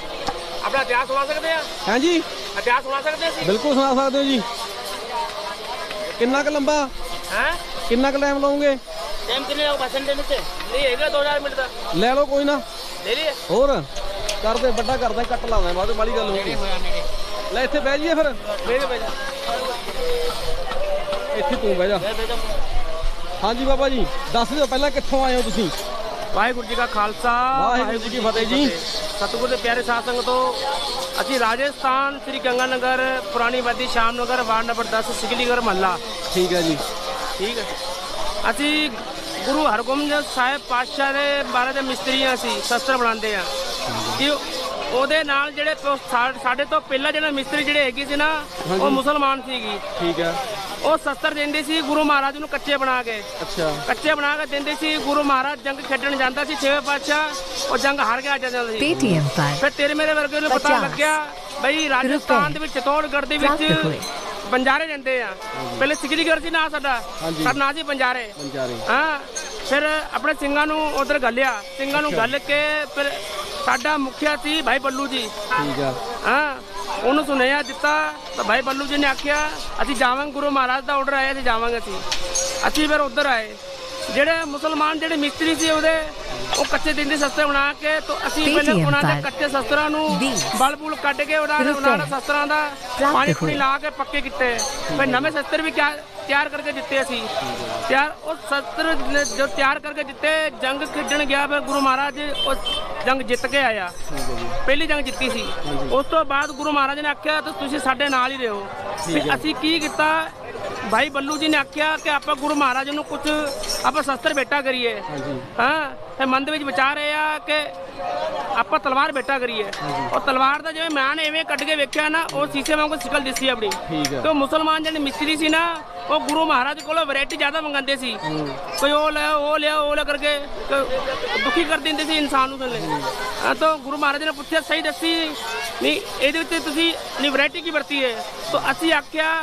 ਆਪਣਾ ਇਤਿਹਾਸ ਸੁਣਾ ਸਕਦੇ ਆ? ਹੈ ਜੀ ਇਤਿਹਾਸ ਸੁਣਾ ਸਕਦੇ ਅਸੀਂ? ਬਿਲਕੁਲ ਸੁਣਾ ਸਕਦੇ ਹੋ ਜੀ। ਕਿੰਨਾ ਕੁ ਲੰਬਾ? ਹੈ? ਕਿੰਨਾ ਕੁ ਟਾਈਮ ਲਾਉਂਗੇ ਟਾਈਮ ਕਿੰਨੇ ਲੱਗ ਭਾਸ਼ਣ ਦੇਣ ਤੇ ਨਹੀਂ ਹੈਗਾ 2000 ਮਿੰਟ ਦਾ ਲੈ ਲਓ ਕੋਈ ਨਾ। ਲੈ ਲਈਏ? ਹੋਰ? ਕਰਦੇ ਵੱਡਾ ਕਰਦਾ ਕੱਟ ਲਾਉਂਦਾ ਬਾਅਦ ਵਾਲੀ ਗੱਲ ਹੋਊਗੀ ਲੈ ਇੱਥੇ ਬਹਿ ਜਾਈਏ ਫਿਰ। ਮੇਰੇ ਬੈਜਾ ਇੱਥੇ ਤੂੰ ਬਹਿ ਜਾ। ਹਾਂਜੀ ਬਾਬਾ ਜੀ ਦੱਸ ਦਿਓ ਪਹਿਲਾਂ ਕਿੱਥੋਂ ਆਏ ਹੋ ਤੁਸੀਂ? ਵਾਹਿਗੁਰੂ ਜੀ ਕਾ ਖਾਲਸਾ ਵਾਹਿਗੁਰੂ ਜੀ ਕੀ ਫਤਿਹ ਜੀ। ਸਤਿਗੁਰ ਦੇ ਪਿਆਰੇ ਸਾਧ ਸੰਗਤ ਅਸੀਂ ਰਾਜਸਥਾਨ ਸ੍ਰੀ ਗੰਗਾ ਨਗਰ ਪੁਰਾਣੀ ਵਾਦੀ ਸ਼ਾਮ ਨਗਰ ਵਾਰਡ ਨੰਬਰ 10 ਸਿਕਲੀਗਰ ਮਹੱਲਾ। ਠੀਕ ਹੈ ਜੀ। ਠੀਕ ਹੈ। ਅਸੀਂ ਗੁਰੂ ਹਰਗੋਬਿੰਦ ਸਾਹਿਬ ਪਾਤਸ਼ਾਹ ਦੇ ਬਾਰੇ ਦੇ ਮਿਸਤਰੀਆਂ ਸੀ ਸ਼ਸਤਰ ਬਣਾਉਂਦੇ ਆ ਕਿ ਉਹਦੇ ਨਾਲ ਜਿਹੜੇ ਸਾਡੇ ਤੋਂ ਪਹਿਲਾਂ ਜਿਹੜੇ ਮਿਸਤਰੀ ਜਿਹੜੇ ਹੈਗੇ ਸੀ ਨਾ ਉਹ ਮੁਸਲਮਾਨ ਸੀਗੀ। ਠੀਕ ਹੈ। ਉਹ ਸ਼ਸਤਰ ਦਿੰਦੇ ਸੀ ਗੁਰੂ ਮਹਾਰਾਜ ਨੂੰ ਕੱਚੇ ਬਣਾ ਕੇ। ਅੱਛਾ। ਕੱਚੇ ਬਣਾ ਕੇ ਦਿੰਦੇ ਸੀ ਗੁਰੂ ਮਹਾਰਾਜ ਜੰਗ ਖੇਡਣ ਜਾਂਦਾ ਸੀ ਛੇਵੇਂ ਪਾਤਸ਼ਾਹ ਉਹ ਜੰਗ ਹਾਰ ਕੇ ਆ ਜਾਂਦਾ ਸੀ। ਪੀਟੀਐਮ ਪਰ ਫਿਰ ਤੇਰੇ ਮੇਰੇ ਵਰਗੇ ਨੂੰ ਪਤਾ ਲੱਗਿਆ ਬਈ ਰਾਜਸਥਾਨ ਦੇ ਵਿੱਚ ਚਿਤੌੜਗੜ੍ਹ ਦੇ ਵਿੱਚ ਬੰਜਾਰੇ ਰਹਿੰਦੇ ਆ। ਪਹਿਲੇ ਸਿਕਰੀਗਰ ਸੀ ਨਾ ਸਾਡਾ ਸਰ ਨਾ ਸੀ ਬੰਜਾਰੇ। ਹਾਂ ਫਿਰ ਆਪਣੇ ਸਿੰਘਾਂ ਨੂੰ ਉਧਰ ਗੱਲਿਆ। ਸਿੰਘਾਂ ਨੂੰ ਗੱਲ ਕੇ ਫਿਰ ਸਾਡਾ ਮੁਖਿਆ ਸੀ ਭਾਈ ਬੱਲੂ ਜੀ। ਠੀਕ ਆ। ਹਾਂ ਉਹਨੂੰ ਸੁਨੇਹਾ ਦਿੱਤਾ ਤਾਂ ਭਾਈ ਬੱਲੂ ਜੀ ਨੇ ਆਖਿਆ ਅਸੀਂ ਜਾਵਾਂਗੇ ਗੁਰੂ ਮਹਾਰਾਜ ਦਾ ਆਰਡਰ ਆਇਆ ਅਸੀਂ ਜਾਵਾਂਗੇ ਅਸੀਂ। ਅਸੀਂ ਫਿਰ ਉਧਰ ਆਏ। ਜਿਹੜੇ ਮੁਸਲਮਾਨ ਜਿਹੜੇ ਮਿਸਤਰੀ ਸੀ ਉਹਦੇ ਉਹ ਕੱਚੇ ਦਿਨ ਦੇ ਸ਼ਸਤਰ ਬਣਾ ਕੇ ਤਾਂ ਅਸੀਂ ਪਹਿਲੇ ਉਹਨਾਂ ਦੇ ਕੱਚੇ ਸ਼ਸਤਰਾਂ ਨੂੰ ਵੀਹ ਬਲ ਬੁਲ ਕੱਢ ਕੇ ਉਹਨਾਂ ਦੇ ਉਹਨਾਂ ਦੇ ਸ਼ਸਤਰਾਂ ਦਾ ਪਾਣੀ ਪੂਣੀ। ਲਾ ਕੇ ਪੱਕੇ ਕੀਤੇ। ਫਿਰ ਨਵੇਂ ਸ਼ਸਤਰ ਵੀ ਕਿਆ- ਤਿਆਰ ਕਰਕੇ ਦਿੱਤੇ ਅਸੀਂ। ਤਿਆਰ ਉਹ ਸ਼ਸਤਰ ਨੇ ਜੋ ਤਿਆਰ ਕਰਕੇ ਦਿੱਤੇ ਜੰਗ ਖੇਡਣ ਗਿਆ ਫਿਰ ਗੁਰੂ ਮਹਾਰਾਜ ਉਹ ਜੰਗ ਜਿੱਤ ਕੇ ਆਇਆ। ਪਹਿਲੀ ਜੰਗ ਜਿੱਤੀ ਸੀ। ਉਸ ਤੋਂ ਬਾਅਦ ਗੁਰੂ ਮਹਾਰਾਜ ਨੇ ਆਖਿਆ ਤੇ ਤੁਸੀਂ ਸਾਡੇ ਨਾਲ ਹੀ ਰਹੋ। ਅਸੀਂ ਕੀ ਕੀਤਾ ਭਾਈ ਬੱਲੂ ਜੀ ਨੇ ਆਖਿਆ ਕਿ ਆਪਾਂ ਗੁਰੂ ਮਹਾਰਾਜ ਨੂੰ ਕੁਝ ਆਪਾਂ ਸ਼ਸਤਰ ਬੇਟਾ ਕਰੀਏ। ਹਾਂ? ਤੇ ਮਨ ਦੇ ਵਿੱਚ ਵਿਚਾਰ ਇਹ ਆ ਕਿ ਆਪਾਂ ਤਲਵਾਰ ਬੇਟਾ ਕਰੀਏ। ਉਹ ਤਲਵਾਰ ਦਾ ਜਿਵੇਂ ਮੈਂ ਐਵੇਂ ਕੱਢ ਕੇ ਵੇਖਿਆ ਨਾ ਉਹ ਸ਼ੀਸ਼ੇ ਵਾਂਗੂ ਸ਼ਕਲ ਦਿਸੀ ਆਪਣੀ। ਤੇ ਮੁਸਲਮਾਨ ਜਿਹੜੇ ਮਿਸਤਰੀ ਸੀ ਨਾ ਉਹ ਗੁਰੂ ਮਹਾਰਾਜ ਕੋਲੋਂ ਵੈਰਾਈਟੀ ਜ਼ਿਆਦਾ ਮੰਗਾਉਂਦੇ ਸੀ। ਕੋਈ ਉਹ ਲੈ ਉਹ ਲਿਆ ਉਹ ਲੈ ਕਰਕੇ ਦੁਖੀ ਕਰ ਦਿੰਦੇ ਸੀ ਇਨਸਾਨ ਨੂੰ ਥੱਲੇ। ਤਾਂ ਗੁਰੂ ਮਹਾਰਾਜ ਨੇ ਪੁੱਛਿਆ ਸਹੀ ਦੱਸੀ ਨਹੀਂ ਇਹਦੇ ਵਿੱਚ ਤੁਸੀਂ ਨਹੀਂ ਵੈਰਾਈਟੀ ਕੀ ਵਰਤੀ ਹੈ? ਤਾਂ ਅਸੀਂ ਆਖਿਆ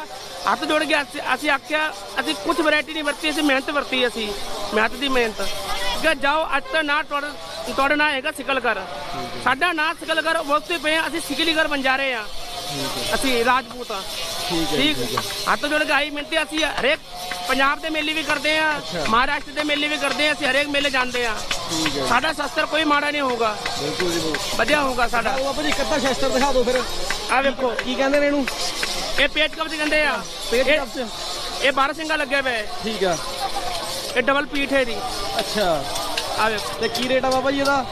ਹੱਥ ਜੋੜ ਕੇ ਅਸੀਂ- ਅਸੀਂ ਆਖਿਆ ਅਸੀਂ ਕੁਝ ਵੈਰਾਈਟੀ ਨਹੀਂ ਵਰਤੀ ਅਸੀਂ ਮਿਹਨਤ ਵਰਤੀ ਅਸੀਂ ਮਿਹਨਤ ਦੀ ਮਿਹਨਤ। ਕਿ ਜਾਓ ਅੱਜ ਤਾਂ ਨਾ ਤੁਹਾਡਾ ਤੁਹਾਡਾ ਨਾਂ ਹੈਗਾ ਸਿਕਲ ਕਰ ਸਾਡਾ ਨਾਂ ਸਿਕਲ ਕਰ ਵਸਤੇ ਪਏ ਹਾਂ, ਅਸੀਂ ਸਿਕਲੀ ਕਰ ਬਣ ਜਾ ਰਹੇ ਆ ਅਸੀਂ ਰਾਜਪੂਤ ਆ ਠੀਕ ਹੱਥ ਜੋੜ ਕੇ ਆਈ ਮਿਹਨਤੀ ਅਸੀਂ ਹਰੇਕ ਪੰਜਾਬ ਦੇ ਮੇਲੇ ਵੀ ਕਰਦੇ ਆ ਮਹਾਰਾਸ਼ਟਰ ਦੇ ਮੇਲੇ ਵੀ ਕਰਦੇ ਆ ਅਸੀਂ ਹਰੇਕ ਮੇਲੇ ਜਾਂਦੇ ਆ ਸਾਡਾ ਸ਼ਸਤਰ ਕੋਈ ਮਾੜਾ ਨਹੀਂ ਹੋਊਗਾ। ਬਿਲਕੁਲ ਜੀ ਵਧੀਆ ਹੋਊਗਾ ਸਾਡਾ। ਉਹ ਬਾਬਾ ਜੀ ਇੱਕ ਅੱਧਾ ਸ਼ਸਤਰ ਦਿਖਾ ਦਿਓ ਫਿਰ। ਆ ਵੇਖੋ। ਕੀ ਕਹਿੰਦੇ ਨੇ ਇਹਨੂੰ? ਇਹ ਪੇਟ ਕਬਜ਼ ਕਹਿੰਦੇ ਆ? ਪੇਟ ਇਹ- ਕਬਜ਼? ਇਹ 12 ਸਿੰਘਾ ਲੱਗੇ ਪਏ। ਠੀਕ ਆ। ਇਹ ਡਬਲ ਪੀਠ ਹੈ ਦੀ। ਅੱਛਾ। ਆ ਵੇਖੋ ਤੇ ਕੀ ਰੇਟ ਆ ਬਾਬਾ ਜੀ ਇਹਦਾ?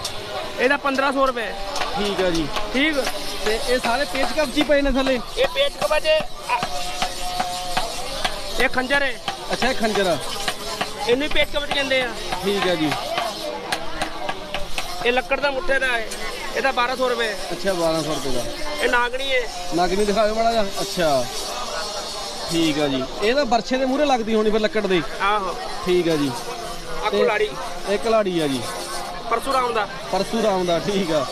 ਇਹਦਾ 1500 ਰੁਪਏ। ਠੀਕ ਆ ਜੀ। ਠੀਕ? ਤੇ ਇਹ ਸਾਰੇ ਪੇਚ ਕਬਜੀ ਪਏ ਨੇ ਥੱਲੇ? ਇਹ ਪੇਟ ਕਬਜ਼ ਹੈ ਆ- ਇਹ ਖੰਜਰ ਹੈ ਅੱਛਾ ਇਹ ਖੰਜਰ ਆ। ਇਹਨੂੰ ਹੀ ਪੇਟ ਕਬਜ਼ ਕਹਿੰਦੇ ਆ। ਠੀਕ ਆ ਜੀ। ਇਹ ਲੱਕੜ ਦਾ ਮੁੱਠੇ ਦਾ ਹੈ ਇਹਦਾ 1200 ਰੁਪਏ। ਅੱਛਾ 1200 ਰੁਪਏ ਦਾ। ਇਹ ਨਾਗਣੀ ਹੈ। ਨਗ ਨਹੀਂ ਦਿਖਾਓ ਮਾੜਾ ਜਿਹਾ। ਅੱਛਾ। ਠੀਕ ਆ ਜੀ। ਇਹ ਤਾਂ ਬਰਛੇ ਦੇ ਮੂਹਰੇ ਲੱਗਦੀ ਹੋਣੀ ਫਿਰ ਲੱਕੜ ਦੇ। ਆਹੋ। ਠੀਕ ਆ ਜੀ। ਆ ਕੁਲਾੜੀ। ਇਹ ਕਲਾੜੀ ਆ ਜੀ। ਪਰਸੂਰਾਮ ਦਾ। ਪਰਸੂਰਾਮ ਦਾ ਠੀਕ ਆ।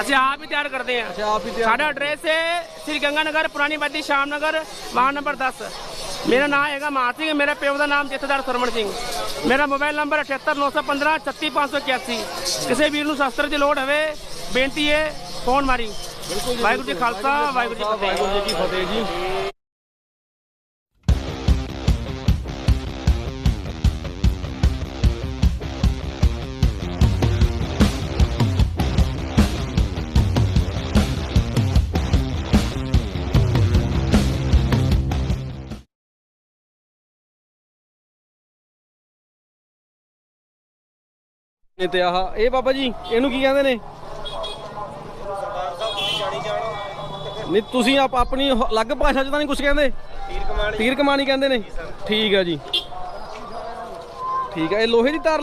ਅਸੀਂ ਆਪ ਹੀ ਤਿਆਰ ਕਰਦੇ ਆ ਅੱਛਾ ਆਪ ਹੀ ਤਿਆਰ ਸਾਡਾ ਐਡਰੈਸ ਹੈ ਸ੍ਰੀ ਗੰਗਾ ਨਗਰ ਪੁਰਾਣੀ ਬਾਦੀ ਸ਼ਾਮ ਨਗਰ ਵਾਰਡ ਨੰਬਰ 10 ਮੇਰਾ ਨਾਮ ਹੈਗਾ ਮਹਾਂ ਸਿੰਘ ਮੇਰੇ ਪਿਓ ਦਾ ਨਾਮ ਜਥੇਦਾਰ ਸਰਮਣ ਸਿੰਘ। ਮੇਰਾ ਮੋਬਾਈਲ ਨੰਬਰ 78915 36581 ਕਿਸੇ ਵੀਰ ਨੂੰ ਸ਼ਸਤਰ ਦੀ ਲੋੜ ਹੋਵੇ ਬੇਨਤੀ ਹੈ ਫੋਨ ਮਾਰੀ। ਵਾਹਿਗੁਰੂ ਜੀ ਖਾਲਸਾ ਵਾਹਿਗੁਰੂ ਜੀ ਫਤਿਹ। ਵਾਹਿਗੁਰੂ ਜੀ ਕੀ ਫਤਿਹ ਜੀ। ਨੇ ਤੇ ਆਹ ਇਹ ਬਾਬਾ ਜੀ ਇਹਨੂੰ ਕੀ ਕਹਿੰਦੇ ਨੇ? ਨਹੀਂ ਤੁਸੀਂ ਆਪ ਆਪਣੀ ਅਲੱਗ ਭਾਸ਼ਾ ਚ ਤਾਂ ਨਹੀਂ ਕੁਝ ਕਹਿੰਦੇ? ਤੀਰ ਕਮਾਨੀ ਤੀਰ ਕਮਾਨੀ ਕਹਿੰਦੇ ਨੇ? ਠੀਕ ਆ ਜੀ। ਠੀਕ ਆ ਇਹ ਲੋਹੇ ਦੀ ਤਾਰ